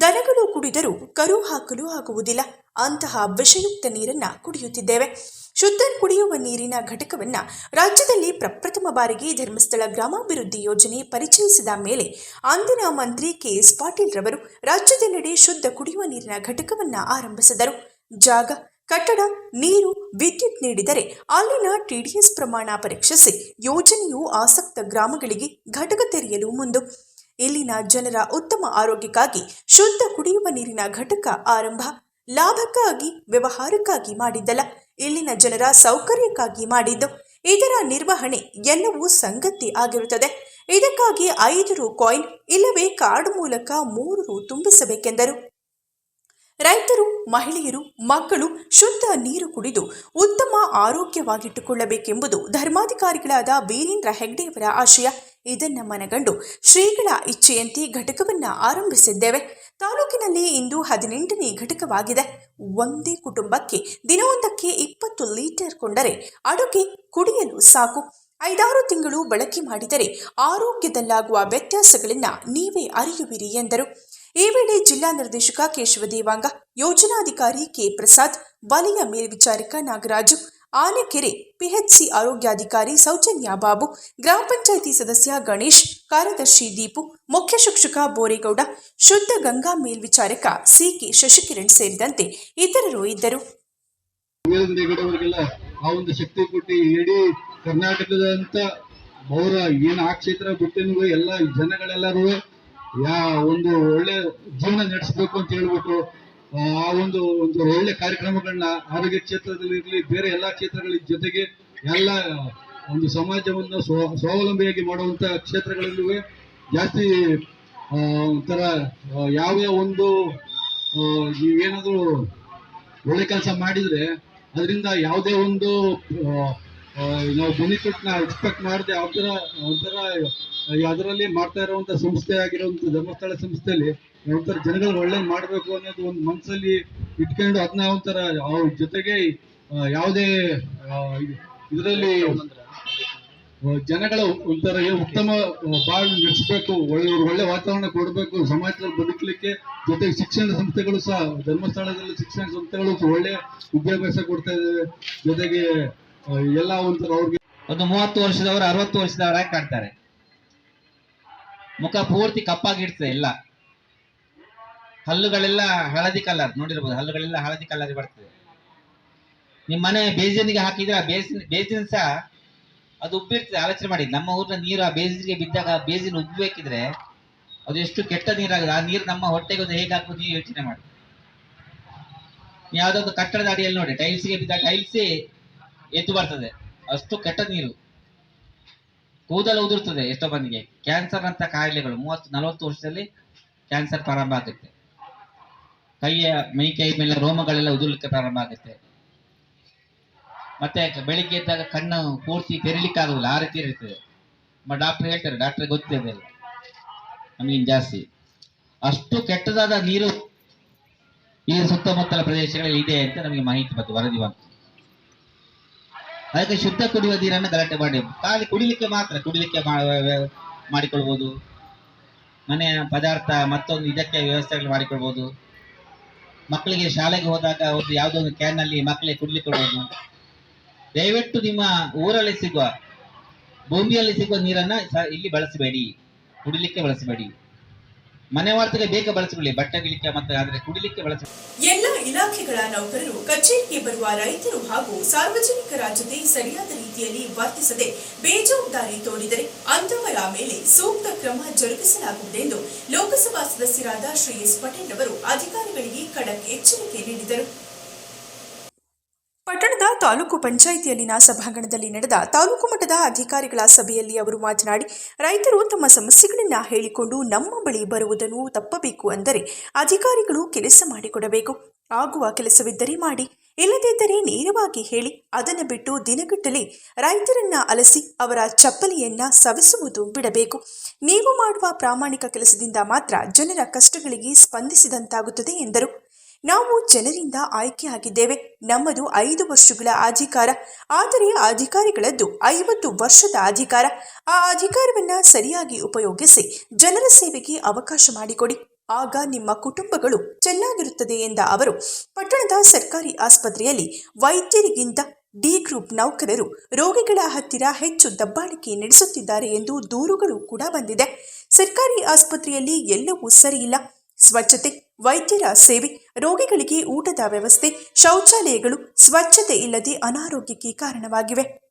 ದನಗಳು ಕುಡಿದರೂ ಕರು ಹಾಕಲು ಆಗುವುದಿಲ್ಲ. ಅಂತಹ ವಿಷಯುಕ್ತ ನೀರನ್ನ ಕುಡಿಯುತ್ತಿದ್ದೇವೆ. ಶುದ್ಧ ಕುಡಿಯುವ ನೀರಿನ ಘಟಕವನ್ನ ರಾಜ್ಯದಲ್ಲಿ ಪ್ರಪ್ರಥಮ ಬಾರಿಗೆ ಧರ್ಮಸ್ಥಳ ಗ್ರಾಮಾಭಿವೃದ್ಧಿ ಯೋಜನೆ ಪರಿಚಯಿಸಿದ ಮೇಲೆ ಅಂದಿನ ಮಂತ್ರಿ ಕೆಎಸ್ ಪಾಟೀಲ್ ರವರು ರಾಜ್ಯದೆಲ್ಲೆಡೆ ಶುದ್ಧ ಕುಡಿಯುವ ನೀರಿನ ಘಟಕವನ್ನ ಆರಂಭಿಸಿದರು. ಜಾಗ ಕಟ್ಟಡ, ನೀರು, ವಿದ್ಯುತ್ ನೀಡಿದರೆ ಅಲ್ಲಿನ ಟಿಡಿಎಸ್ ಪ್ರಮಾಣ ಪರೀಕ್ಷಿಸಿ ಯೋಜನೆಯು ಆಸಕ್ತ ಗ್ರಾಮಗಳಿಗೆ ಘಟಕ ತೆರೆಯಲು ಮುಂದು. ಇಲ್ಲಿನ ಜನರ ಉತ್ತಮ ಆರೋಗ್ಯಕ್ಕಾಗಿ ಶುದ್ಧ ಕುಡಿಯುವ ನೀರಿನ ಘಟಕ ಆರಂಭ. ಲಾಭಕ್ಕಾಗಿ, ವ್ಯವಹಾರಕ್ಕಾಗಿ ಮಾಡಿದ್ದಲ್ಲ, ಇಲ್ಲಿನ ಜನರ ಸೌಕರ್ಯಕ್ಕಾಗಿ ಮಾಡಿದ್ದು. ಇದರ ನಿರ್ವಹಣೆ ಎಲ್ಲವೂ ಸಂಗತಿ ಆಗಿರುತ್ತದೆ. ಇದಕ್ಕಾಗಿ ಐದು ರು ಕಾಯಿನ್ ಇಲ್ಲವೇ ಕಾರ್ಡ್ ಮೂಲಕ ಮೂರು ರು ತುಂಬಿಸಬೇಕೆಂದರು. ರೈತರು, ಮಹಿಳೆಯರು, ಮಕ್ಕಳು ಶುದ್ಧ ನೀರು ಕುಡಿದು ಉತ್ತಮ ಆರೋಗ್ಯವಾಗಿಟ್ಟುಕೊಳ್ಳಬೇಕೆಂಬುದು ಧರ್ಮಾಧಿಕಾರಿಗಳಾದ ವೀರೇಂದ್ರ ಹೆಗ್ಡೆಯವರ ಆಶಯ. ಇದನ್ನ ಮನಗಂಡು ಶ್ರೀಗಳ ಇಚ್ಛೆಯಂತೆ ಘಟಕವನ್ನ ಆರಂಭಿಸಿದ್ದೇವೆ. ತಾಲೂಕಿನಲ್ಲಿ ಇಂದು ಹದಿನೆಂಟನೇ ಘಟಕವಾಗಿದೆ. ಒಂದೇ ಕುಟುಂಬಕ್ಕೆ ದಿನವೊಂದಕ್ಕೆ ಇಪ್ಪತ್ತು ಲೀಟರ್ ಕೊಂಡರೆ ಅಡುಗೆ ಕುಡಿಯಲು ಸಾಕು. ಐದಾರು ತಿಂಗಳು ಬಳಕೆ ಮಾಡಿದರೆ ಆರೋಗ್ಯದಲ್ಲಾಗುವ ವ್ಯತ್ಯಾಸಗಳನ್ನ ನೀವೇ ಅರಿಯುವಿರಿ ಎಂದರು. ಈ ವೇಳೆ ಜಿಲ್ಲಾ ನಿರ್ದೇಶಕ ಕೇಶವ ದೇವಾಂಗ, ಯೋಜನಾಧಿಕಾರಿ ಕೆ ಪ್ರಸಾದ್, ವಲಯ ಮೇಲ್ವಿಚಾರಕ ನಾಗರಾಜು, ಆನೆಕೆರೆ ಪಿಎಚ್ಸಿ ಆರೋಗ್ಯಾಧಿಕಾರಿ ಸೌಜನ್ಯ ಬಾಬು, ಗ್ರಾಮ ಪಂಚಾಯಿತಿ ಸದಸ್ಯ ಗಣೇಶ್, ಕಾರ್ಯದರ್ಶಿ ದೀಪು, ಮುಖ್ಯ ಶಿಕ್ಷಕ ಬೋರೇಗೌಡ, ಶುದ್ಧ ಗಂಗಾ ಮೇಲ್ವಿಚಾರಕ ಸಿಕೆ ಶಶಿಕಿರಣ್ ಸೇರಿದಂತೆ ಇತರರು ಇದ್ದರು. ಕರ್ನಾಟಕದಂತ ಅವರ ಏನು ಆ ಕ್ಷೇತ್ರ ಬಿಟ್ಟಿನ ಎಲ್ಲ ಜನಗಳೆಲ್ಲರೂ ಯಾ, ಒಂದು ಒಳ್ಳೆ ಜೀವನ ನಡೆಸಬೇಕು ಅಂತ ಹೇಳ್ಬಿಟ್ಟು, ಆ, ಒಂದು ಒಂದು ಒಳ್ಳೆ ಕಾರ್ಯಕ್ರಮಗಳನ್ನ ಆರೋಗ್ಯ ಕ್ಷೇತ್ರದಲ್ಲಿ ಇರಲಿ, ಬೇರೆ ಎಲ್ಲಾ ಕ್ಷೇತ್ರಗಳ ಜೊತೆಗೆ ಎಲ್ಲ ಒಂದು ಸಮಾಜವನ್ನು ಸ್ವ, ಸ್ವಾವಲಂಬಿಯಾಗಿ ಮಾಡುವಂತ ಕ್ಷೇತ್ರಗಳಲ್ಲೂ ಜಾಸ್ತಿ ಒಂಥರ ಯಾವ್ಯಾವ ಯಾವ ಒಂದು ಏನಾದರೂ ಒಳ್ಳೆ ಕೆಲಸ ಮಾಡಿದ್ರೆ, ಅದರಿಂದ ಯಾವುದೇ ಒಂದು ನಾವು ಬೆನಿಫಿಟ್ನ ಎಕ್ಸ್ಪೆಕ್ಟ್ ಮಾಡದೆ ಒಂಥರ ಒಂಥರ ಅದರಲ್ಲಿ ಮಾಡ್ತಾ ಇರುವಂತ ಸಂಸ್ಥೆ ಆಗಿರುವಂತ ಧರ್ಮಸ್ಥಳ ಸಂಸ್ಥೆಯಲ್ಲಿ ಒಂಥರ ಜನಗಳು ಒಳ್ಳೆ ಮಾಡಬೇಕು ಅನ್ನೋದು ಒಂದು ಮನಸ್ಸಲ್ಲಿ ಇಟ್ಕೊಂಡು ಅದನ್ನ ಒಂಥರ ಅವ್ರ ಜೊತೆಗೆ ಯಾವುದೇ ಇದರಲ್ಲಿ ಜನಗಳು ಒಂಥರ ಉತ್ತಮ ಬಾಳ್ ನಡೆಸಬೇಕು, ಒಳ್ಳೆ ಒಳ್ಳೆ ವಾತಾವರಣ ಕೊಡಬೇಕು, ಸಮಾಜದಲ್ಲಿ ಬದುಕಲಿಕ್ಕೆ ಜೊತೆಗೆ ಶಿಕ್ಷಣ ಸಂಸ್ಥೆಗಳು ಸಹ, ಧರ್ಮಸ್ಥಳದಲ್ಲಿ ಶಿಕ್ಷಣ ಸಂಸ್ಥೆಗಳು ಒಳ್ಳೆ ವಿದ್ಯಾಭ್ಯಾಸ ಕೊಡ್ತಾ ಇದ್ದಾವೆ ಜೊತೆಗೆ ಎಲ್ಲ ಒಂಥರ ಅವ್ರಿಗೆ ಒಂದು ಮೂವತ್ತು ವರ್ಷದವರು ಅರವತ್ತು ವರ್ಷದವರಾಗಿ ಕಾಣ್ತಾರೆ. ಮುಖ ಪೂರ್ತಿ ಕಪ್ಪಾಗಿಡ್ತದೆ ಎಲ್ಲ. ಹಲ್ಲುಗಳೆಲ್ಲ ಹಳದಿ ಕಲರ್ ನೋಡಿರ್ಬೋದು, ಹಲ್ಲುಗಳೆಲ್ಲ ಹಳದಿ ಕಲರ್ ಬರ್ತದೆ. ನಿಮ್ಮ ಮನೆ ಬೇಸಿನಿಗೆ ಹಾಕಿದ್ರೆ ಆ ಬೇಸಿನ ಬೇಸಿನ ಸಹ ಅದು ಉಬ್ಬಿರ್ತದೆ, ಆಲೋಚನೆ ಮಾಡಿ. ನಮ್ಮ ಊರಿನ ನೀರು ಆ ಬೇಸಿಗೆ ಬಿದ್ದಾಗ ಬೇಸಿನ ಉಬ್ಬಬೇಕಿದ್ರೆ ಅದು ಎಷ್ಟು ಕೆಟ್ಟ ನೀರಾಗಿದೆ ಆ ನೀರು ನಮ್ಮ ಹೊಟ್ಟೆಗೆ ಒಂದು ಹೇಗೆ ಹಾಕುದು ಯೋಚನೆ ಮಾಡಿ. ಯಾವುದೋ ಒಂದು ಕಟ್ಟಡದ ಅಡಿಯಲ್ಲಿ ನೋಡಿ ಟೈಲ್ಸ್ಗೆ ಬಿದ್ದಾಗ ಟೈಲ್ಸೇ ಎದ್ದು ಬರ್ತದೆ. ಅಷ್ಟು ಕೆಟ್ಟ ನೀರು. ಕೂದಲು ಉದುರ್ತದೆ ಎಷ್ಟೋ ಮಂದಿಗೆ. ಕ್ಯಾನ್ಸರ್ ಅಂತ ಕಾಯಿಲೆಗಳು ಮೂವತ್ತು, ನಲವತ್ತು ವರ್ಷದಲ್ಲಿ ಕ್ಯಾನ್ಸರ್ ಪ್ರಾರಂಭ ಆಗುತ್ತೆ. ಕೈಯ, ಮೈ, ಕೈ ಮೇಲೆ ರೋಮಗಳೆಲ್ಲ ಉದುರ್ಲಿಕ್ಕೆ ಪ್ರಾರಂಭ ಆಗುತ್ತೆ. ಮತ್ತೆ ಬೆಳಿಗ್ಗೆ ಎದ್ದಾಗ ಕಣ್ಣು ಪೂರ್ತಿ ತೆರಿಲಿಕ್ಕೆ ಆಗುದಿಲ್ಲ, ಆ ರೀತಿ ಇರ್ತದೆ. ಡಾಕ್ಟರ್ ಹೇಳ್ತಾರೆ ಡಾಕ್ಟರ್ ಗೊತ್ತಿದೆ ನಮಗೆ ಜಾಸ್ತಿ. ಅಷ್ಟು ಕೆಟ್ಟದಾದ ನೀರು ಈ ಸುತ್ತಮುತ್ತಲ ಪ್ರದೇಶಗಳಲ್ಲಿ ಇದೆ ಅಂತ ನಮಗೆ ಮಾಹಿತಿ ಬಂತು ವರದಿ ಬಂತು. ಅದಕ್ಕೆ ಶುದ್ಧ ಕುಡಿಯುವ ನೀರನ್ನು ಗಲಾಟೆ ಮಾಡಿ. ಖಾಲಿ ಕುಡಿಲಿಕ್ಕೆ ಮಾತ್ರ, ಕುಡಿಲಿಕ್ಕೆ ಮಾಡಿಕೊಳ್ಬಹುದು ಮಾಡಿಕೊಳ್ಬೋದು. ಮನೆಯ ಪದಾರ್ಥ ಮತ್ತೊಂದು ಇದಕ್ಕೆ ವ್ಯವಸ್ಥೆಗಳು ಮಾಡಿಕೊಳ್ಬೋದು. ಮಕ್ಕಳಿಗೆ ಶಾಲೆಗೆ ಹೋದಾಗ ಒಂದು ಯಾವುದೋ ಒಂದು ಕ್ಯಾನ್ ಅಲ್ಲಿ ಮಕ್ಕಳಿಗೆ ಕುಡಿಲಿ ಕೊಡಬಹುದು ದಯವಿಟ್ಟು ನಿಮ್ಮ ಊರಲ್ಲಿ ಸಿಗುವ, ಭೂಮಿಯಲ್ಲಿ ಸಿಗುವ ನೀರನ್ನ ಇಲ್ಲಿ ಬಳಸಬೇಡಿ. ಕುಡಿಲಿಕ್ಕೆ ಬಳಸಬೇಡಿ. ಮನೆ ವಾರ್ತೆಗೆ ಬೇಗ ಬಳಸಿಕೊಳ್ಳಿ. ಬಟ್ಟೆ ಬಿಳಿಕೆ ಮತ್ತೆ ಆದ್ರೆ ಕುಡಿಲಿಕ್ಕೆ ಬಳಸಿ ಎಲ್ಲ ಇಲಾಖೆಗಳ ನೌಕರರು ಕಚೇರಿಗೆ ಬರುವ ರೈತರು ಹಾಗೂ ಸಾರ್ವಜನಿಕರ ಜೊತೆ ಸರಿಯಾದ ರೀತಿಯಲ್ಲಿ ವರ್ತಿಸದೆ ಬೇಜವಾಬ್ದಾರಿ ತೋರಿದರೆ ಅಂತವರ ಮೇಲೆ ಸೂಕ್ತ ಕ್ರಮ ಜರುಗಿಸಲಾಗುವುದೆಂದು ಲೋಕಸಭಾ ಸದಸ್ಯರಾದ ಶ್ರೀ ಎಸ್ ಪಟೇಲ್ ಅವರು ಅಧಿಕಾರಿಗಳಿಗೆ ಖಡಕ್ ಎಚ್ಚರಿಕೆ ನೀಡಿದರು. ತಾಲೂಕು ಪಂಚಾಯಿತಿಯಲ್ಲಿನ ಸಭಾಂಗಣದಲ್ಲಿ ನಡೆದ ತಾಲೂಕು ಮಟ್ಟದ ಅಧಿಕಾರಿಗಳ ಸಭೆಯಲ್ಲಿ ಅವರು ಮಾತನಾಡಿ, ರೈತರು ತಮ್ಮ ಸಮಸ್ಯೆಗಳನ್ನು ಹೇಳಿಕೊಂಡು ನಮ್ಮ ಬಳಿ ಬರುವುದನ್ನು ತಪ್ಪಬೇಕು ಅಂದರೆ ಅಧಿಕಾರಿಗಳು ಕೆಲಸ ಮಾಡಿಕೊಡಬೇಕು. ಆಗುವ ಕೆಲಸವಿದ್ದರೆ ಮಾಡಿ. ಇಲ್ಲದಿದ್ದರೆ ನೇರವಾಗಿ ಹೇಳಿ. ಅದನ್ನು ಬಿಟ್ಟು ದಿನಗಟ್ಟಲೆ ರೈತರನ್ನ ಅಲಸಿ ಅವರ ಚಪ್ಪಲಿಯನ್ನ ಸವಿಸುವುದು ಬಿಡಬೇಕು. ನೀವು ಮಾಡುವ ಪ್ರಾಮಾಣಿಕ ಕೆಲಸದಿಂದ ಮಾತ್ರ ಜನರ ಕಷ್ಟಗಳಿಗೆ ಸ್ಪಂದಿಸಿದಂತಾಗುತ್ತದೆ ಎಂದರು. ನಾವು ಜನರಿಂದ ಆಯ್ಕೆಯಾಗಿದ್ದೇವೆ ನಮ್ಮದು ಐದು ವರ್ಷಗಳ ಅಧಿಕಾರ. ಆದರೆ ಅಧಿಕಾರಿಗಳದ್ದು ಐವತ್ತು ವರ್ಷದ ಅಧಿಕಾರ. ಆ ಅಧಿಕಾರವನ್ನ ಸರಿಯಾಗಿ ಉಪಯೋಗಿಸಿ ಜನರ ಸೇವೆಗೆ ಅವಕಾಶ ಮಾಡಿಕೊಡಿ. ಆಗ ನಿಮ್ಮ ಕುಟುಂಬಗಳು ಚೆನ್ನಾಗಿರುತ್ತದೆ ಎಂದ ಅವರು, ಪಟ್ಟಣದ ಸರ್ಕಾರಿ ಆಸ್ಪತ್ರೆಯಲ್ಲಿ ವೈದ್ಯರಿಗಿಂತ ಡಿ ಗ್ರೂಪ್ ನೌಕರರು ರೋಗಿಗಳ ಹತ್ತಿರ ಹೆಚ್ಚು ದಬ್ಬಾಳಿಕೆ ನಡೆಸುತ್ತಿದ್ದಾರೆ ಎಂದು ದೂರುಗಳು ಕೂಡ ಬಂದಿದೆ. ಸರ್ಕಾರಿ ಆಸ್ಪತ್ರೆಯಲ್ಲಿ ಎಲ್ಲವೂ ಸರಿಯಿಲ್ಲ. ಸ್ವಚ್ಛತೆ, ವೈದ್ಯರ ಸೇವೆ, ರೋಗಿಗಳಿಗೆ ಊಟದ ವ್ಯವಸ್ಥೆ, ಶೌಚಾಲಯಗಳು ಸ್ವಚ್ಛತೆ ಇಲ್ಲದೆ ಅನಾರೋಗ್ಯಕ್ಕೆ ಕಾರಣವಾಗಿವೆ.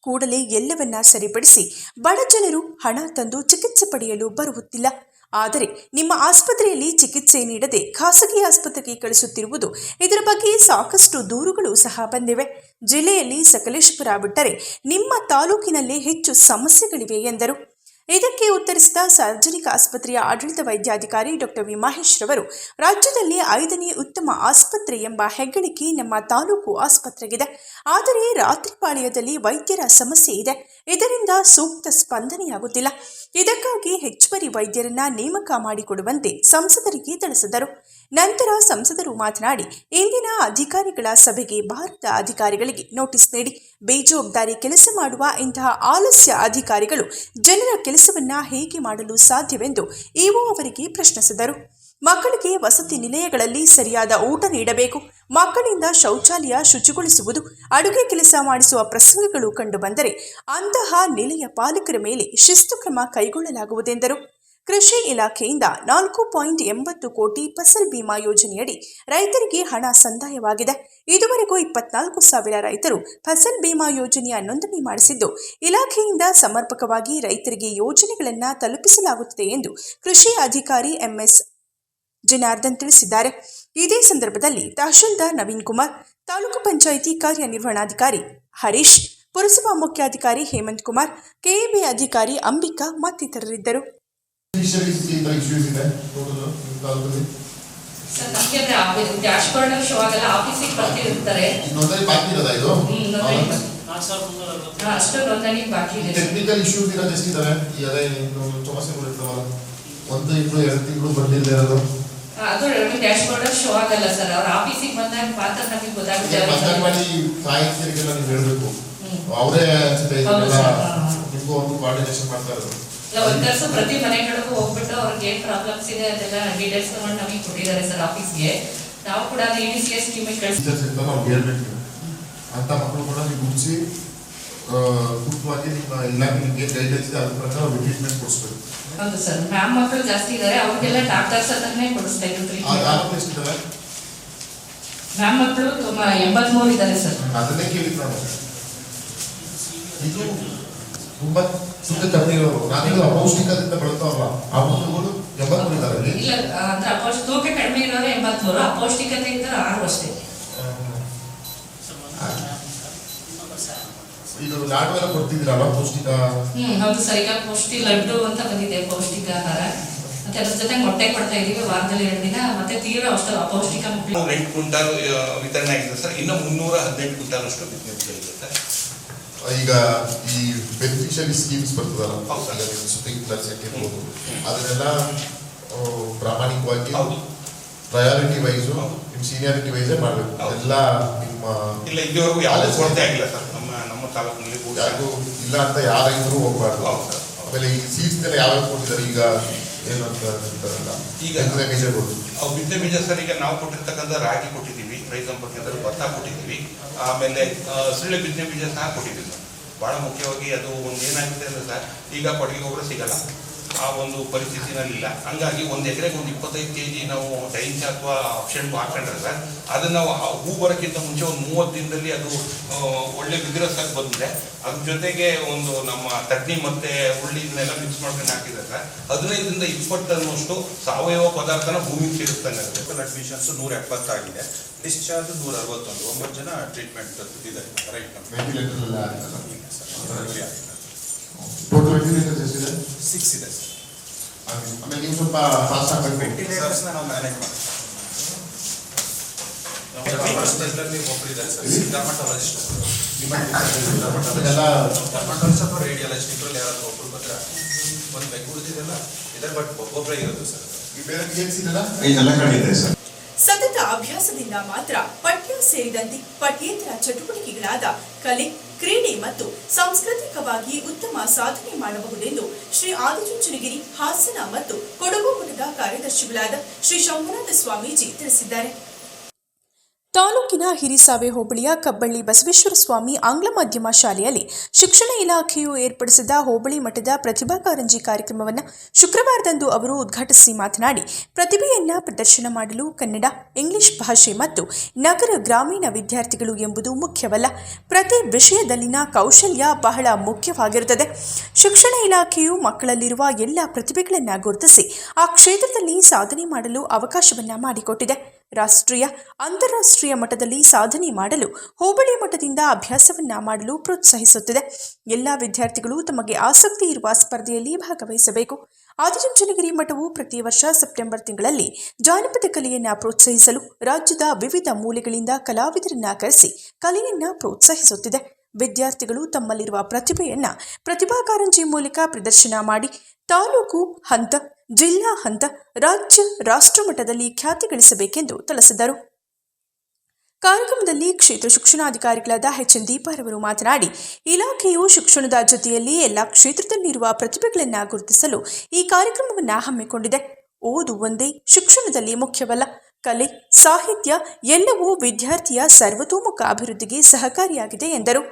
ಕೂಡಲೇ ಎಲ್ಲವನ್ನ ಸರಿಪಡಿಸಿ ಬಡ ಜನರು ಹಣ ತಂದು ಚಿಕಿತ್ಸೆ ಪಡೆಯಲು ಬರುತ್ತಿಲ್ಲ. ಆದರೆ ನಿಮ್ಮ ಆಸ್ಪತ್ರೆಯಲ್ಲಿ ಚಿಕಿತ್ಸೆ ನೀಡದೆ ಖಾಸಗಿ ಆಸ್ಪತ್ರೆಗೆ ಕಳಿಸುತ್ತಿರುವುದು ಇದರ ಬಗ್ಗೆ ಸಾಕಷ್ಟು ದೂರುಗಳು ಸಹ ಬಂದಿವೆ. ಜಿಲ್ಲೆಯಲ್ಲಿ ಸಕಲೇಶಪುರ ಬಿಟ್ಟರೆ ನಿಮ್ಮ ತಾಲೂಕಿನಲ್ಲಿ ಹೆಚ್ಚು ಸಮಸ್ಯೆಗಳಿವೆ ಎಂದರು. ಇದಕ್ಕೆ ಉತ್ತರಿಸಿದ ಸಾರ್ವಜನಿಕ ಆಸ್ಪತ್ರೆಯ ಆಡಳಿತ ವೈದ್ಯಾಧಿಕಾರಿ ಡಾಕ್ಟರ್ ವಿ ಮಹೇಶ್ ರವರು, ರಾಜ್ಯದಲ್ಲಿ ಐದನೇ ಉತ್ತಮ ಆಸ್ಪತ್ರೆ ಎಂಬ ಹೆಗ್ಗಳಿಕೆ ನಮ್ಮ ತಾಲೂಕು ಆಸ್ಪತ್ರೆಗಿದೆ. ಆದರೆ ರಾತ್ರಿ ಪಾಳ್ಯದಲ್ಲಿ ವೈದ್ಯರ ಸಮಸ್ಯೆ ಇದೆ. ಇದರಿಂದ ಸೂಕ್ತ ಸ್ಪಂದನೆಯಾಗುತ್ತಿಲ್ಲ. ಇದಕ್ಕಾಗಿ ಹೆಚ್ಚುವರಿ ವೈದ್ಯರನ್ನ ನೇಮಕ ಮಾಡಿಕೊಡುವಂತೆ ಸಂಸದರಿಗೆ ತಿಳಿಸಿದರು. ನಂತರ ಸಂಸದರು ಮಾತನಾಡಿ, ಇಂದಿನ ಅಧಿಕಾರಿಗಳ ಸಭೆಗೆ ಭಾರತ ಅಧಿಕಾರಿಗಳಿಗೆ ನೋಟಿಸ್ ನೀಡಿ, ಬೇಜವಾಬ್ದಾರಿ ಕೆಲಸ ಮಾಡುವ ಇಂತಹ ಆಲಸ್ಯ ಅಧಿಕಾರಿಗಳು ಜನರ ಕೆಲಸವನ್ನ ಹೇಗೆ ಮಾಡಲು ಸಾಧ್ಯವೆಂದು ಇಒ ಅವರಿಗೆ ಪ್ರಶ್ನಿಸಿದರು. ಮಕ್ಕಳಿಗೆ ವಸತಿ ನಿಲಯಗಳಲ್ಲಿ ಸರಿಯಾದ ಊಟ ನೀಡಬೇಕು. ಮಕ್ಕಳಿಂದ ಶೌಚಾಲಯ ಶುಚಿಗೊಳಿಸುವುದು, ಅಡುಗೆ ಕೆಲಸ ಮಾಡಿಸುವ ಪ್ರಸಂಗಗಳು ಕಂಡುಬಂದರೆ ಅಂತಹ ನೆಲೆಯ ಪಾಲಕರ ಮೇಲೆ ಶಿಸ್ತು ಕ್ರಮ ಕೈಗೊಳ್ಳಲಾಗುವುದೆಂದರು ಕೃಷಿ ಇಲಾಖೆಯಿಂದ ನಾಲ್ಕು ಪಾಯಿಂಟ್ ಎಂಬತ್ತು ಕೋಟಿ ಫಸಲ್ ಬಿಮಾ ಯೋಜನೆಯಡಿ ರೈತರಿಗೆ ಹಣ ಸಂದಾಯವಾಗಿದೆ. ಇದುವರೆಗೂ ಇಪ್ಪತ್ನಾಲ್ಕು ಸಾವಿರ ರೈತರು ಫಸಲ್ ಬಿಮಾ ಯೋಜನೆಯ ನೋಂದಣಿ ಮಾಡಿಸಿದ್ದು, ಇಲಾಖೆಯಿಂದ ಸಮರ್ಪಕವಾಗಿ ರೈತರಿಗೆ ಯೋಜನೆಗಳನ್ನು ತಲುಪಿಸಲಾಗುತ್ತದೆ ಎಂದು ಕೃಷಿ ಅಧಿಕಾರಿ ಎಂಎಸ್ ಜನಾರ್ದನ್ ತಿಳಿಸಿದ್ದಾರೆ. ಇದೇ ಸಂದರ್ಭದಲ್ಲಿ ತಹಶೀಲ್ದಾರ್ ನವೀನ್ ಕುಮಾರ್ ತಾಲೂಕು ಪಂಚಾಯಿತಿ ಕಾರ್ಯನಿರ್ವಹಣಾಧಿಕಾರಿ ಹರೀಶ್ ಪುರಸಭಾ ಮುಖ್ಯಾಧಿಕಾರಿ ಹೇಮಂತ್ ಕುಮಾರ್ ಕೆಎಬಿ ಅಧಿಕಾರಿ ಅಂಬಿಕಾ ಮತ್ತಿತರರಿದ್ದರು. ಒಂದು ತಿಂಗಳು ಎರಡು ತಿಂಗಳು ಬಂದಿಲ್ಲದೆ ಅದು ಡ್ಯಾಶ್ ಬೋರ್ಡ್ ಶೋ ಆಗಲ್ಲ ಸರ್ ಅವ್ರ ಆಫೀಸಿಗೆ ಬಂದಾಗ ಮಾತ್ರ ನಮಗೆ ಗೊತ್ತಾಗುತ್ತೆ ಅವ್ರಿಗೆ ಬಂದಾಗ ಸರ್. ಮಾಡಿ ಸಾಹಿತ್ಯರಿಗೆಲ್ಲ ನೀವು ಹೇಳ್ಬೇಕು. ಅವರೇ ಒಂದು ಕೋಆರ್ಡಿನೇಷನ್ ಮಾಡ್ತಾ ಇರೋದು. ಇಲ್ಲ ವರ್ಕರ್ಸ್ ಪ್ರತಿ ಮನೆಗಳಿಗೂ ಹೋಗ್ಬಿಟ್ಟು ಅವ್ರಿಗೆ ಏನ್ ಪ್ರಾಬ್ಲಮ್ಸ್ ಇದೆ ಅದೆಲ್ಲ ಡೀಟೇಲ್ಸ್ ತಗೊಂಡು ನಮಗೆ ಕೊಟ್ಟಿದ್ದಾರೆ ಸರ್ ಆಫೀಸ್ಗೆ ನಾವು ಕೂಡ ಅದು ಡಿ ಸಿ ಎಸ್ ಅವ್ರಿಗೆ ಹೇಳ್ಬೇಕು. ಅಂತ ಮಕ್ಕಳು ಕೂಡ ನೀವು ಗುರುತಿಸಿ ಸೂಕ್ತವಾಗಿ ನಿಮ್ಮ ಇಲಾಖೆ ನಿಮಗೆ ಗೈಡ್ಲೈನ್ಸ್ ಇದೆ ಅದ್ರ ಪ್ರಕಾರ ಟ್ರೀಟ್ಮೆಂಟ್ ಕೊಡಿಸ್ಬೇಕು. ಹೌದು ಸರ್. ಮ್ಯಾಮ್ ಮಕ್ಕಳು ಜಾಸ್ತಿ ಇದ್ದಾರೆ ಅವ್ರಿಗೆಲ್ಲ ಡಾಕ್ಟರ್ಸ್ ಅದನ್ನೇ ಕೊಡಿಸ್ತಾ ಇದ್ರು ಮ್ಯಾಮ್ ಮಕ್ಕಳು ಇದ್ದಾರೆ ಸರ್. ಅದನ್ನೇ ಕೇಳಿದ್ ನಾನು. ಇದು ತುಂಬಾ ಸುತ್ತ ನಾನೀಗ ಅಪೌಷ್ಟಿಕದಿಂದ ಬಳತಾವಲ್ಲ ಆ ಇದ್ದಾರೆ ಇಲ್ಲ ಅಂದ್ರೆ ಅಪೌಷ್ ತೂಕ ಕಡಿಮೆ ಇರೋರು ಎಂಬತ್ಮೂರು ಅಪೌಷ್ಟಿಕತೆ ಇದ್ದರೆ ಆರು ಅಷ್ಟೇ. ಇದು ಲಾಡು ಎಲ್ಲ ಕೊಡ್ತಿದ್ದೀರಲ್ಲ ಪೌಷ್ಟಿಕ? ಹ್ಮ್ ಹೌದು ಸರ್. ಈಗ ಪೌಷ್ಟಿ ಲಡ್ಡು ಅಂತ ಬಂದಿದೆ ಪೌಷ್ಟಿಕ ಆಹಾರ ಮತ್ತೆ ಅದ್ರ ಜೊತೆ ಮೊಟ್ಟೆ ಕೊಡ್ತಾ ಇದೀವಿ ವಾರದಲ್ಲಿ ಎರಡು ದಿನ. ಮತ್ತೆ ಅಷ್ಟು ಅಪೌಷ್ಟಿಕ ಮಕ್ಕಳು ಎಂಟು ಕ್ವಿಂಟಾಲ್ ಆ, ವಿತರಣೆ ಆಗಿದೆ ಸರ್. ಇನ್ನು ಮುನ್ನೂರ ಹದಿನೆಂಟು ಕ್ವಿಂಟಾಲ್ ಅಷ್ಟು ಈಗ ಈ ಬೆನಿಫಿಷರಿ ಸ್ಕೀಮ್ಸ್ ಬರ್ತದಲ್ಲ ಪ್ಲಸ್ ಇರ್ಬೋದು ಅದನ್ನೆಲ್ಲ ಪ್ರಾಮಾಣಿಕವಾಗಿ ಹೌದು. Priority wise. ನಿಮ್ಮ ಸೀನಿಯಾರಿಟಿ ವೈಸೇ ಮಾಡಬೇಕು. ಎಲ್ಲ ನಿಮ್ಮ ಇಲ್ಲ ಇಲ್ಲಿವರೆಗೂ ಯಾವುದೇ ಕೊರತೆ ಆಗಿಲ್ಲ ಸರ್. ತಾಲೂಕಿನಲ್ಲಿ ಯಾರಿಗೂ ಇಲ್ಲ ಅಂತ ಯಾರಾಗಿದ್ರು ಹೋಗ್ಬಾರ್ದು. ಆಮೇಲೆ ಈ ಸೀಟ್ಸ್ ಎಲ್ಲ ಕೊಟ್ಟಿದ್ದಾರೆ ಈಗ ಏನು ಅಂತ ಅಂತಾರಲ್ಲ? ಈಗ ಬಿತ್ತನೆ ಬೀಜಗಳು ಅವು ಬಿತ್ತನೆ ಬೀಜ ಸರ್ ಈಗ ನಾವು ಕೊಟ್ಟಿರ್ತಕ್ಕಂಥ ರಾಗಿ ಕೊಟ್ಟಿದ್ದೀವಿ ರೈತ ಸಂಪರ್ಕ ಭತ್ತ ಕೊಟ್ಟಿದ್ದೀವಿ ಆಮೇಲೆ ಸುಳ್ಳೆ ಬಿತ್ತನೆ ಬೀಜ ಸಹ ಕೊಟ್ಟಿದ್ದೀವಿ ಸರ್. ಬಹಳ ಮುಖ್ಯವಾಗಿ ಅದು ಒಂದು ಏನಾಗುತ್ತೆ ಅಂದ್ರೆ ಸರ್ ಈಗ ಕೊಟ್ಟಿಗೆ ಗೊಬ್ಬರ ಸಿಗಲ್ಲ. ಆ ಒಂದು ಪರಿಸ್ಥಿತಿನಲ್ಲಿ ಇಲ್ಲ ಹಂಗಾಗಿ ಒಂದು ಎಕರೆಗೆ ಒಂದು ಇಪ್ಪತ್ತೈದು ಕೆ ಜಿ ನಾವು ಡೈಂಚ ಅಥವಾ ಆಪ್ಷನ್ ಹಾಕೊಂಡ್ರೆ ಅದನ್ನು ನಾವು ಆ ಹೂ ಬರೋಕ್ಕಿಂತ ಮುಂಚೆ ಒಂದು ಮೂವತ್ತು ದಿನದಲ್ಲಿ ಅದು ಒಳ್ಳೆ ವಿಗ್ರಹಕ್ಕೆ ಬಂದಿದೆ. ಅದ್ರ ಜೊತೆಗೆ ಒಂದು ನಮ್ಮ ತಟ್ನಿ ಮತ್ತೆ ಹುಳ್ಳಿ ಇದನ್ನೆಲ್ಲ ಮಿಕ್ಸ್ ಮಾಡ್ಕೊಂಡು ಹಾಕಿದ್ರೆ ಸರ್ ಹದಿನೈದರಿಂದ ಇಪ್ಪತ್ತು ಟನ್ನಷ್ಟು ಸಾವಯವ ಪದಾರ್ಥನ ಭೂಮಿಗೆ ಸೇರಿಸ್ತಾನೆ ಅಡ್ಮಿಷನ್ಸ್ ನೂರ ಎಪ್ಪತ್ತಾಗಿದೆ ಡಿಸ್ಚಾರ್ಜ್ ನೂರ ಅರವತ್ತೊಂದು ಒಂಬತ್ತು ಜನ ಟ್ರೀಟ್ಮೆಂಟ್ ಇದೆ ರೈಟ್ ವೆಂಟಿಲೇಟರ್ ಸಿಕ್ಸ್ ಇದೆ ಸರ್ ಆಮೇಲೆ ನೀವು ಸ್ವಲ್ಪ ಫಾಸ್ಟ್ ನಾವು ಮ್ಯಾನೇಜ್ ಇಬ್ಬರಲ್ಲಿ ಬಂದ್ರೆ ಒಂದು ಇದೆ ಬಟ್ ಒಬ್ಬೊಬ್ಬರೇ ಇರೋದು ಸರ್ ಸತತ ಅಭ್ಯಾಸದಿಂದ ಮಾತ್ರ ಪಠ್ಯ ಸೇರಿದಂತೆ ಪಠ್ಯೇತರ ಚಟುವಟಿಕೆಗಳಾದ ಕಲೆ ಕ್ರೀಡೆ ಮತ್ತು ಸಾಂಸ್ಕೃತಿಕವಾಗಿ ಉತ್ತಮ ಸಾಧನೆ ಮಾಡಬಹುದೆಂದು ಶ್ರೀ ಆದಿಚುಂಚನಗಿರಿ, ಹಾಸನ ಮತ್ತು ಕೊಡಗು ಮಠದ ಕಾರ್ಯದರ್ಶಿಗಳಾದ ಶ್ರೀ ಶಂಭುನಾಥ ಸ್ವಾಮೀಜಿ ತಿಳಿಸಿದ್ದಾರೆ. ತಾಲೂಕಿನ ಹಿರಿಸಾವೆ ಹೋಬಳಿಯ ಕಬ್ಬಳ್ಳಿ ಬಸವೇಶ್ವರ ಸ್ವಾಮಿ ಆಂಗ್ಲ ಮಾಧ್ಯಮ ಶಾಲೆಯಲ್ಲಿ ಶಿಕ್ಷಣ ಇಲಾಖೆಯು ಏರ್ಪಡಿಸಿದ ಹೋಬಳಿ ಮಠದ ಪ್ರತಿಭಾ ಕಾರಂಜಿ ಕಾರ್ಯಕ್ರಮವನ್ನು ಶುಕ್ರವಾರದಂದು ಅವರು ಉದ್ಘಾಟಿಸಿ ಮಾತನಾಡಿ, ಪ್ರತಿಭೆಯನ್ನು ಪ್ರದರ್ಶನ ಮಾಡಲು ಕನ್ನಡ, ಇಂಗ್ಲಿಷ್ ಭಾಷೆ ಮತ್ತು ನಗರ ಗ್ರಾಮೀಣ ವಿದ್ಯಾರ್ಥಿಗಳು ಎಂಬುದು ಮುಖ್ಯವಲ್ಲ. ಪ್ರತಿ ವಿಷಯದಲ್ಲಿನ ಕೌಶಲ್ಯ ಬಹಳ ಮುಖ್ಯವಾಗಿರುತ್ತದೆ. ಶಿಕ್ಷಣ ಇಲಾಖೆಯು ಮಕ್ಕಳಲ್ಲಿರುವ ಎಲ್ಲ ಪ್ರತಿಭೆಗಳನ್ನು ಗುರುತಿಸಿ, ಆ ಕ್ಷೇತ್ರದಲ್ಲಿ ಸಾಧನೆ ಮಾಡಲು ಅವಕಾಶವನ್ನು ಮಾಡಿಕೊಟ್ಟಿದೆ. ರಾಷ್ಟ್ರೀಯ, ಅಂತಾರಾಷ್ಟ್ರೀಯ ಮಟ್ಟದಲ್ಲಿ ಸಾಧನೆ ಮಾಡಲು, ಹೋಬಳಿ ಮಟ್ಟದಿಂದ ಅಭ್ಯಾಸವನ್ನ ಮಾಡಲು ಪ್ರೋತ್ಸಾಹಿಸುತ್ತಿದೆ. ಎಲ್ಲ ವಿದ್ಯಾರ್ಥಿಗಳು ತಮಗೆ ಆಸಕ್ತಿ ಇರುವ ಸ್ಪರ್ಧೆಯಲ್ಲಿ ಭಾಗವಹಿಸಬೇಕು. ಆದಿಚುಂಚನಗಿರಿ ಮಠವು ಪ್ರತಿ ವರ್ಷ ಸೆಪ್ಟೆಂಬರ್ ತಿಂಗಳಲ್ಲಿ ಜಾನಪದ ಕಲೆಯನ್ನ ಪ್ರೋತ್ಸಾಹಿಸಲು ರಾಜ್ಯದ ವಿವಿಧ ಮೂಲೆಗಳಿಂದ ಕಲಾವಿದರನ್ನ ಕರೆಸಿ ಕಲೆಯನ್ನ ಪ್ರೋತ್ಸಾಹಿಸುತ್ತಿದೆ. ವಿದ್ಯಾರ್ಥಿಗಳು ತಮ್ಮಲ್ಲಿರುವ ಪ್ರತಿಭೆಯನ್ನು ಪ್ರತಿಭಾ ಕಾರಂಜಿ ಮೂಲಕ ಪ್ರದರ್ಶನ ಮಾಡಿ ತಾಲೂಕು ಹಂತ, ಜಿಲ್ಲಾ ಹಂತ, ರಾಜ್ಯ ರಾಷ್ಟ್ರ ಮಟ್ಟದಲ್ಲಿ ಖ್ಯಾತಿ ಗಳಿಸಬೇಕೆಂದು ತಿಳಿಸಿದರು. ಕಾರ್ಯಕ್ರಮದಲ್ಲಿ ಕ್ಷೇತ್ರ ಶಿಕ್ಷಣಾಧಿಕಾರಿಗಳಾದ ಎಚ್ ಎನ್ ದೀಪಾರವರು ಮಾತನಾಡಿ, ಇಲಾಖೆಯು ಶಿಕ್ಷಣದ ಜೊತೆಯಲ್ಲಿ ಎಲ್ಲ ಕ್ಷೇತ್ರದಲ್ಲಿರುವ ಪ್ರತಿಭೆಗಳನ್ನು ಗುರುತಿಸಲು ಈ ಕಾರ್ಯಕ್ರಮವನ್ನು ಹಮ್ಮಿಕೊಂಡಿದೆ. ಓದು ಒಂದೇ ಶಿಕ್ಷಣದಲ್ಲಿ ಮುಖ್ಯವಲ್ಲ. ಕಲೆ, ಸಾಹಿತ್ಯ ಎಲ್ಲವೂ ವಿದ್ಯಾರ್ಥಿಯ ಸರ್ವತೋಮುಖ ಅಭಿವೃದ್ಧಿಗೆ ಸಹಕಾರಿಯಾಗಿದೆ ಎಂದರು.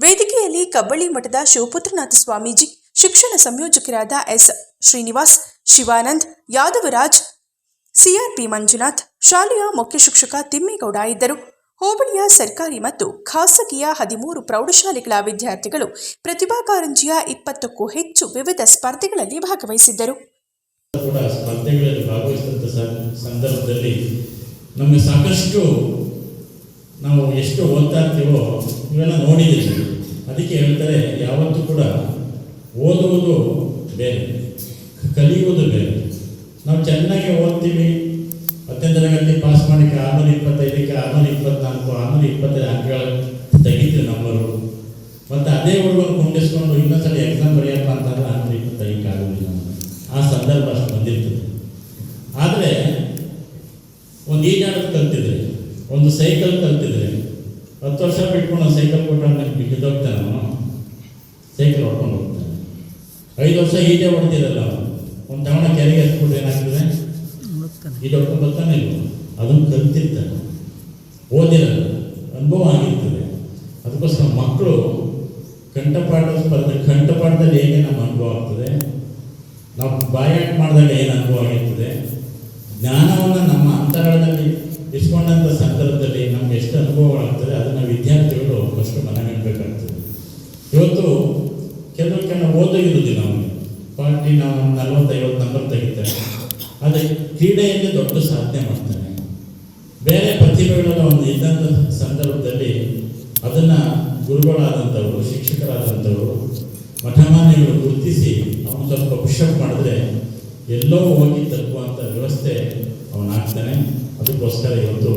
ವೇದಿಕೆಯಲ್ಲಿ ಕಬ್ಬಳ್ಳಿ ಮಠದ ಶಿವಪುತ್ರನಾಥ ಸ್ವಾಮೀಜಿ, ಶಿಕ್ಷಣ ಸಂಯೋಜಕರಾದ ಎಸ್. ಶ್ರೀನಿವಾಸ್, ಶಿವಾನಂದ್, ಯಾದವರಾಜ್, ಸಿಆರ್ಪಿ ಮಂಜುನಾಥ್, ಶಾಲೆಯ ಮುಖ್ಯ ಶಿಕ್ಷಕ ತಿಮ್ಮೇಗೌಡ ಇದ್ದರು. ಹೋಬಳಿಯ ಸರ್ಕಾರಿ ಮತ್ತು ಖಾಸಗಿಯ ಹದಿಮೂರು ಪ್ರೌಢಶಾಲೆಗಳ ವಿದ್ಯಾರ್ಥಿಗಳು ಪ್ರತಿಭಾ ಕಾರಂಜಿಯ ಇಪ್ಪತ್ತಕ್ಕೂ ಹೆಚ್ಚು ವಿವಿಧ ಸ್ಪರ್ಧೆಗಳಲ್ಲಿ ಭಾಗವಹಿಸಿದ್ದರು. ಕೂಡ ಸ್ಪರ್ಧೆಗಳಲ್ಲಿ ಭಾಗವಹಿಸಿದಂಥ ಸಂದರ್ಭದಲ್ಲಿ ನಮಗೆ ಸಾಕಷ್ಟು ನಾವು ಎಷ್ಟು ಓದ್ತಾ ಇರ್ತೀವೋ ಇವೆಲ್ಲ ನೋಡಿದ್ದೀವಿ. ಅದಕ್ಕೆ ಹೇಳ್ತಾರೆ, ಯಾವತ್ತೂ ಕೂಡ ಓದುವುದು ಬೇರೆ, ಕಲಿಯುವುದು ಬೇರೆ. ನಾವು ಚೆನ್ನಾಗಿ ಓದ್ತೀವಿ ಹತ್ತನೇ ತರಗತಿ ಪಾಸ್ ಮಾಡಿಕ್ಕೆ ಆಮೇಲೆ ಇಪ್ಪತ್ತೈದಕ್ಕೆ, ಆಮೇಲೆ ಇಪ್ಪತ್ನಾಲ್ಕು, ಆಮೇಲೆ ಇಪ್ಪತ್ತೈದು ಅಂಕಗಳು ತೆಗಿತೀವಿ ನಂಬರು ಮತ್ತು ಅದೇ ಹುಡುಗರು ಕುಂಡಿಸ್ಕೊಂಡು ಇನ್ನೊಂದ್ಸಲ ಎಕ್ಸಾಮ್ ಬರೆಯಪ್ಪ ಅಂತಂದ್ರೆ ಅಂತ ತೆಗಿಯಕ್ಕಾಗೋದಿಲ್ಲ ಆ ಸಂದರ್ಭ ಅಷ್ಟು ಬಂದಿರ್ತದೆ. ಆದರೆ ಒಂದು ಈಜಾಡೋದು ಕಲ್ತಿದ್ರೆ ಒಂದು ಸೈಕಲ್ ಕಲ್ತಿದ್ರೆ ಹತ್ತು ವರ್ಷ ಬಿಟ್ಕೊಂಡು ಸೈಕಲ್ ಕೊಟ್ಟರೆ ನನಗೆ ಬಿದ್ದೋಗ್ತಾನೆ ಅವನು ಸೈಕಲ್ ಹೊಡ್ಕೊಂಡು ಹೋಗ್ತಾನೆ. ಐದು ವರ್ಷ ಈಜೆ ಹೊಡ್ತಿರಲ್ಲ ಅವನು. ಒಂದು ತಗೊಂಡ ಕೆರೆಗೆ ಎತ್ಬಿಟ್ರೆ ಏನಾಗ್ತದೆ? ಈಜೆ ಹೊಡ್ಕೊಂಡು ಬರ್ತಾನೆ ಇಲ್ಲ ಅದನ್ನು ಕಲ್ತಿರ್ತಾನೆ. ಓದಿರಲ್ಲ. ಅನುಭವ ಆಗಿರ್ತದೆ. ಅದಕ್ಕೋಸ್ಕರ ಮಕ್ಕಳು ಕಂಠಪಾಠ ಸ್ಪರ್ಧೆ ಕಂಠಪಾಠದಲ್ಲಿ ಹೇಗೆ ನಮ್ಮ ಅನುಭವ ಆಗ್ತದೆ? ಬಾಯಾಟ ಮಾಡಿದಾಗ ಏನು ಅನುಭವ ಆಗಿರ್ತದೆ ಜ್ಞಾನವನ್ನು ನಮ್ಮ ಅಂತರಾಳದಲ್ಲಿ ಇಸ್ಕೊಂಡಂಥ ಸಂದರ್ಭದಲ್ಲಿ ನಮ್ಗೆ ಎಷ್ಟು ಅನುಭವಗಳಾಗ್ತದೆ ಅದನ್ನು ವಿದ್ಯಾರ್ಥಿಗಳು ಫಸ್ಟ್ ಮನಗಂಡಬೇಕಾಗ್ತದೆ. ಇವತ್ತು ಕೆಲವು ಕೆಲವು ಓದೋಗಿರೋದಿಲ್ಲ ನಾವು. ಪಾರ್ಟಿ ನಾವು ನಲವತ್ತೈವತ್ತು ನಂಬರ್ ತೆಗಿತಾರೆ. ಆದರೆ ಕ್ರೀಡೆಯಲ್ಲಿ ದೊಡ್ಡ ಸಾಧನೆ ಮಾಡ್ತಾನೆ ಬೇರೆ ಪ್ರತಿಭೆಗಳೆಲ್ಲ ಒಂದು ಇದ್ದಂಥ ಸಂದರ್ಭದಲ್ಲಿ ಅದನ್ನು ಗುರುಗಳಾದಂಥವರು, ಶಿಕ್ಷಕರಾದಂಥವರು, ಮಠಮಾನ್ಯಗಳು ಗುರುತಿಸಿ ಅವನು ಸ್ವಲ್ಪ ಪುಷಪ್ ಮಾಡಿದ್ರೆ ಎಲ್ಲೋ ಹೋಗಿ ತಲುಪುವಂಥ ವ್ಯವಸ್ಥೆ ಅವನಾಗ್ತಾನೆ ಅದಕ್ಕೋಸ್ಕರ ಇವತ್ತು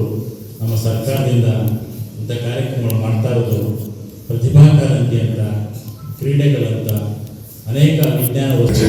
ನಮ್ಮ ಸರ್ಕಾರದಿಂದ ಇಂಥ ಕಾರ್ಯಕ್ರಮಗಳು ಮಾಡ್ತಾ ಇರೋದು ಪ್ರತಿಭಾ ಕಾರಂಜಿ ಅಂತ, ಕ್ರೀಡೆಗಳಂತ ಅನೇಕ ವಿಜ್ಞಾನ ವಸ್ತು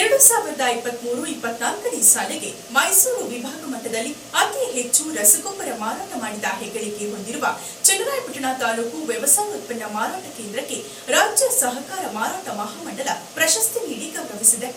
ಎರಡು ಸಾವಿರದ ಇಪ್ಪತ್ಮೂರು ಇಪ್ಪತ್ನಾಲ್ಕನೇ ಸಾಲಿಗೆ ಮೈಸೂರು ವಿಭಾಗ ಮಟ್ಟದಲ್ಲಿ ಅತಿ ಹೆಚ್ಚು ರಸಗೊಬ್ಬರ ಮಾರಾಟ ಮಾಡಿದ ಹೆಗ್ಗಳಿಕೆ ಹೊಂದಿರುವ ಚನ್ನರಾಯಪಟ್ಟಣ ತಾಲೂಕು ವ್ಯವಸಾಯೋತ್ಪನ್ನ ಮಾರಾಟ ಕೇಂದ್ರಕ್ಕೆ ರಾಜ್ಯ ಸಹಕಾರ ಮಾರಾಟ ಮಹಾಮಂಡಲ ಪ್ರಶಸ್ತಿ ನೀಡಿ ಗೌರವಿಸಿದೆ.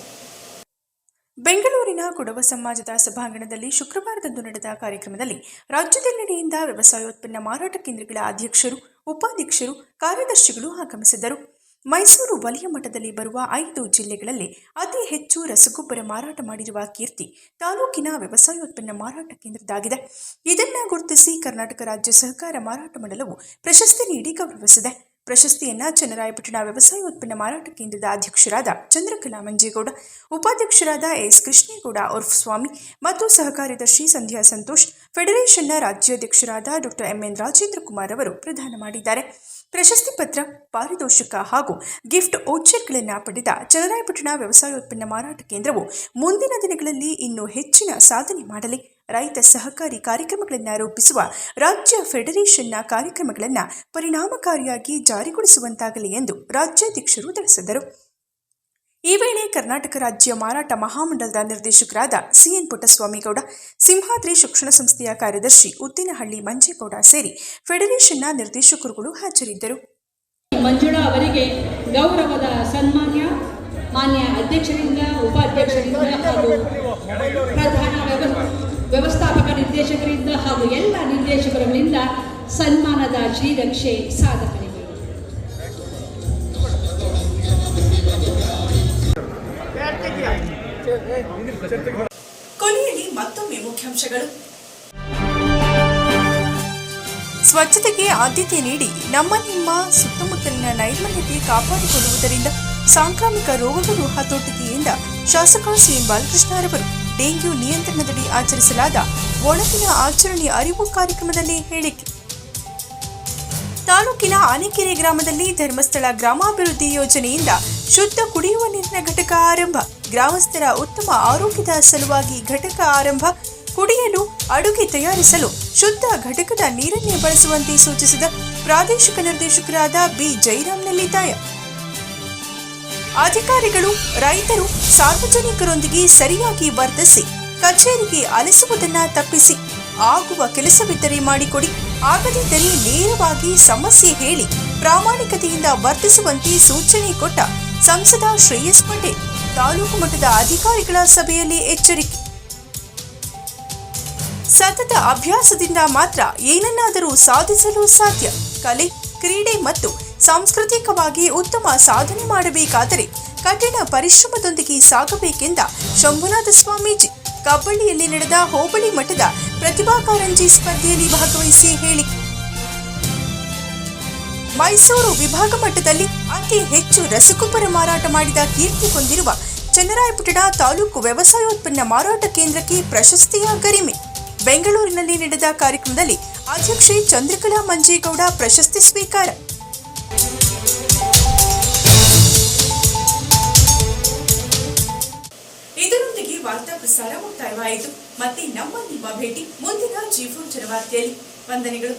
ಬೆಂಗಳೂರಿನ ಕೊಡವ ಸಮಾಜದ ಸಭಾಂಗಣದಲ್ಲಿ ಶುಕ್ರವಾರದಂದು ನಡೆದ ಕಾರ್ಯಕ್ರಮದಲ್ಲಿ ರಾಜ್ಯದೆಲ್ಲೆಡೆಯಿಂದ ವ್ಯವಸಾಯೋತ್ಪನ್ನ ಮಾರಾಟ ಕೇಂದ್ರಗಳ ಅಧ್ಯಕ್ಷರು, ಉಪಾಧ್ಯಕ್ಷರು, ಕಾರ್ಯದರ್ಶಿಗಳು ಆಗಮಿಸಿದ್ದರು. ಮೈಸೂರು ವಲಯ ಮಟ್ಟದಲ್ಲಿ ಬರುವ ಐದು ಜಿಲ್ಲೆಗಳಲ್ಲಿ ಅತಿ ಹೆಚ್ಚು ರಸಗೊಬ್ಬರ ಮಾರಾಟ ಮಾಡಿರುವ ಕೀರ್ತಿ ತಾಲೂಕಿನ ವ್ಯವಸಾಯೋತ್ಪನ್ನ ಮಾರಾಟ ಕೇಂದ್ರದಾಗಿದೆ ಇದನ್ನ ಗುರುತಿಸಿ ಕರ್ನಾಟಕ ರಾಜ್ಯ ಸಹಕಾರ ಮಾರಾಟ ಮಂಡಲವು ಪ್ರಶಸ್ತಿ ನೀಡಿ ಗೌರವಿಸಿದೆ. ಪ್ರಶಸ್ತಿಯನ್ನ ಚನ್ನರಾಯಪಟ್ಟಣ ವ್ಯವಸಾಯೋತ್ಪನ್ನ ಮಾರಾಟ ಕೇಂದ್ರದ ಅಧ್ಯಕ್ಷರಾದ ಚಂದ್ರಕಲಾ ಮಂಜೇಗೌಡ, ಉಪಾಧ್ಯಕ್ಷರಾದ ಎಸ್ ಕೃಷ್ಣೇಗೌಡ ಉರ್ಫ್ ಸ್ವಾಮಿ ಮತ್ತು ಸಹಕಾರ್ಯದರ್ಶಿ ಸಂಧ್ಯಾ ಸಂತೋಷ್, ಫೆಡರೇಷನ್ನ ರಾಜ್ಯಾಧ್ಯಕ್ಷರಾದ ಡಾಕ್ಟರ್ ಎಂಎನ್ ರಾಜೇಂದ್ರ ಕುಮಾರ್ ಅವರು ಪ್ರದಾನ ಮಾಡಿದ್ದಾರೆ. ಪ್ರಶಸ್ತಿ ಪತ್ರ, ಪಾರಿತೋಷಿಕ ಹಾಗೂ ಗಿಫ್ಟ್ ಓಚರ್ಗಳನ್ನು ಪಡೆದ ಚನ್ನರಾಯಪಟ್ಟಣ ವ್ಯವಸಾಯೋತ್ಪನ್ನ ಮಾರಾಟ ಕೇಂದ್ರವು ಮುಂದಿನ ದಿನಗಳಲ್ಲಿ ಇನ್ನೂ ಹೆಚ್ಚಿನ ಸಾಧನೆ ಮಾಡಲಿ. ರೈತ ಸಹಕಾರಿ ಕಾರ್ಯಕ್ರಮಗಳನ್ನು ರೂಪಿಸುವ ರಾಜ್ಯ ಫೆಡರೇಷನ್ನ ಕಾರ್ಯಕ್ರಮಗಳನ್ನು ಪರಿಣಾಮಕಾರಿಯಾಗಿ ಜಾರಿಗೊಳಿಸುವಂತಾಗಲಿ ಎಂದು ರಾಜ್ಯಾಧ್ಯಕ್ಷರು ತಿಳಿಸಿದರು. ಈ ವೇಳೆ ಕರ್ನಾಟಕ ರಾಜ್ಯ ಮಾರಾಟ ಮಹಾಮಂಡಲದ ನಿರ್ದೇಶಕರಾದ ಸಿಎನ್ ಪುಟ್ಟಸ್ವಾಮಿಗೌಡ, ಸಿಂಹಾದ್ರಿ ಶಿಕ್ಷಣ ಸಂಸ್ಥೆಯ ಕಾರ್ಯದರ್ಶಿ ಉದ್ದಿನಹಳ್ಳಿ ಮಂಜೇಗೌಡ ಸೇರಿ ಫೆಡರೇಷನ್ನ ನಿರ್ದೇಶಕರುಗಳು ಹಾಜರಿದ್ದರು. ಮಂಜುಳಾ ಅವರಿಗೆ ಗೌರವದ ಸನ್ಮಾನ್ಯ, ಮಾನ್ಯ ಅಧ್ಯಕ್ಷರಿಂದ, ಉಪಾಧ್ಯಕ್ಷರಿಂದ ಹಾಗೂ ಪ್ರಧಾನ ವ್ಯವ- ವ್ಯವಸ್ಥಾಪಕ ನಿರ್ದೇಶಕರಿಂದ ಹಾಗೂ ಎಲ್ಲ ನಿರ್ದೇಶಕರುಗಳಿಂದ ಸನ್ಮಾನದ ಶ್ರೀರಕ್ಷೆ ಸಾಧಕರಿಗೆ ಕೊನೆಯಲ್ಲಿ ಮತ್ತೊಮ್ಮೆ ಮುಖ್ಯಾಂಶಗಳು. ಸ್ವಚ್ಛತೆಗೆ ಆದ್ಯತೆ ನೀಡಿ ನಮ್ಮ ನಿಮ್ಮ ಸುತ್ತಮುತ್ತಲಿನ ನೈರ್ಮಲ್ಯತೆ ಕಾಪಾಡಿಕೊಳ್ಳುವುದರಿಂದ ಸಾಂಕ್ರಾಮಿಕ ರೋಗಗಳು ಹತೋಟಿಕೆಯಿಂದ ಶಾಸಕ ಸಿಎಂ ಬಾಲಕೃಷ್ಣರವರು ಡೆಂಗ್ಯೂ ನಿಯಂತ್ರಣದಡಿ ಆಚರಿಸಲಾದ ಒಳಗಿನ ಆಚರಣೆ ಅರಿವು ಕಾರ್ಯಕ್ರಮದಲ್ಲಿ ಹೇಳಿಕೆ. ತಾಲೂಕಿನ ಆನೆಕೆರೆ ಗ್ರಾಮದಲ್ಲಿ ಧರ್ಮಸ್ಥಳ ಗ್ರಾಮಾಭಿವೃದ್ಧಿ ಯೋಜನೆಯಿಂದ ಶುದ್ಧ ಕುಡಿಯುವ ನೀರಿನ ಘಟಕ ಆರಂಭ. ಗ್ರಾಮಸ್ಥರ ಉತ್ತಮ ಆರೋಗ್ಯದ ಸಲುವಾಗಿ ಘಟಕ ಆರಂಭ, ಕುಡಿಯಲು, ಅಡುಗೆ ತಯಾರಿಸಲು ಶುದ್ಧ ಘಟಕದ ನೀರನ್ನೇ ಬಳಸುವಂತೆ ಸೂಚಿಸಿದ ಪ್ರಾದೇಶಿಕ ನಿರ್ದೇಶಕರಾದ ಬಿ. ಜೈರಾಮ್ ನೆಲ್ಲಿತಾಯ ಅಧಿಕಾರಿಗಳು ರೈತರು ಸಾರ್ವಜನಿಕರೊಂದಿಗೆ ಸರಿಯಾಗಿ ವರ್ತಿಸಿ, ಕಚೇರಿಗೆ ಅಲಿಸುವುದನ್ನ ತಪ್ಪಿಸಿ, ಆಗುವ ಕೆಲಸವಿದ್ದರೆ ಮಾಡಿಕೊಡಿ, ಆಗದಿದ್ದರೆ ನೇರವಾಗಿ ಸಮಸ್ಯೆ ಹೇಳಿ ಪ್ರಾಮಾಣಿಕತೆಯಿಂದ ವರ್ತಿಸುವಂತೆ ಸೂಚನೆ ಕೊಟ್ಟ ಸಂಸದ ಶ್ರೇಯಸ್ ಪಟೇಲ್. ತಾಲೂಕು ಮಟ್ಟದ ಅಧಿಕಾರಿಗಳ ಸಭೆಯಲ್ಲಿ ಎಚ್ಚರಿಕೆ. ಸತತ ಅಭ್ಯಾಸದಿಂದ ಮಾತ್ರ ಏನನ್ನಾದರೂ ಸಾಧಿಸಲು ಸಾಧ್ಯ. ಕಲೆ, ಕ್ರೀಡೆ ಮತ್ತು ಸಾಂಸ್ಕೃತಿಕವಾಗಿ ಉತ್ತಮ ಸಾಧನೆ ಮಾಡಬೇಕಾದರೆ ಕಠಿಣ ಪರಿಶ್ರಮದೊಂದಿಗೆ ಸಾಗಬೇಕೆಂದ ಶಂಭುನಾಥ ಸ್ವಾಮೀಜಿ. ಕಬ್ಬಳ್ಳಿಯಲ್ಲಿ ನಡೆದ ಹೋಬಳಿ ಮಠದ ಪ್ರತಿಭಾ ಕಾರಂಜಿ ಸ್ಪರ್ಧೆಯಲ್ಲಿ ಭಾಗವಹಿಸಿ ಹೇಳಿಕೆ ಮೈಸೂರು ವಿಭಾಗ ಮಟ್ಟದಲ್ಲಿ ಅತಿ ಹೆಚ್ಚು ರಸಗೊಬ್ಬರ ಮಾರಾಟ ಮಾಡಿದ ಕೀರ್ತಿ ಹೊಂದಿರುವ ಚನ್ನರಾಯಪಟ್ಟಣ ತಾಲೂಕು ವ್ಯವಸಾಯೋತ್ಪನ್ನ ಮಾರಾಟ ಕೇಂದ್ರಕ್ಕೆ ಪ್ರಶಸ್ತಿಯ ಗರಿಮೆ. ಬೆಂಗಳೂರಿನಲ್ಲಿ ನಡೆದ ಕಾರ್ಯಕ್ರಮದಲ್ಲಿ ಅಧ್ಯಕ್ಷೆ ಚಂದ್ರಕಲಾ ಮಂಜೇಗೌಡ ಪ್ರಶಸ್ತಿ ಸ್ವೀಕಾರ. ವಾರ್ತಾ ಪ್ರಸಾರ ಮುಕ್ತಾಯವಾಯಿತು. ಮತ್ತೆ ನಮ್ಮ ನಿಮ್ಮ ಭೇಟಿ ಮುಂದಿನ ಜೀವನ ಜನವಾರ್ತೆಯಲ್ಲಿ ವಂದನೆಗಳು.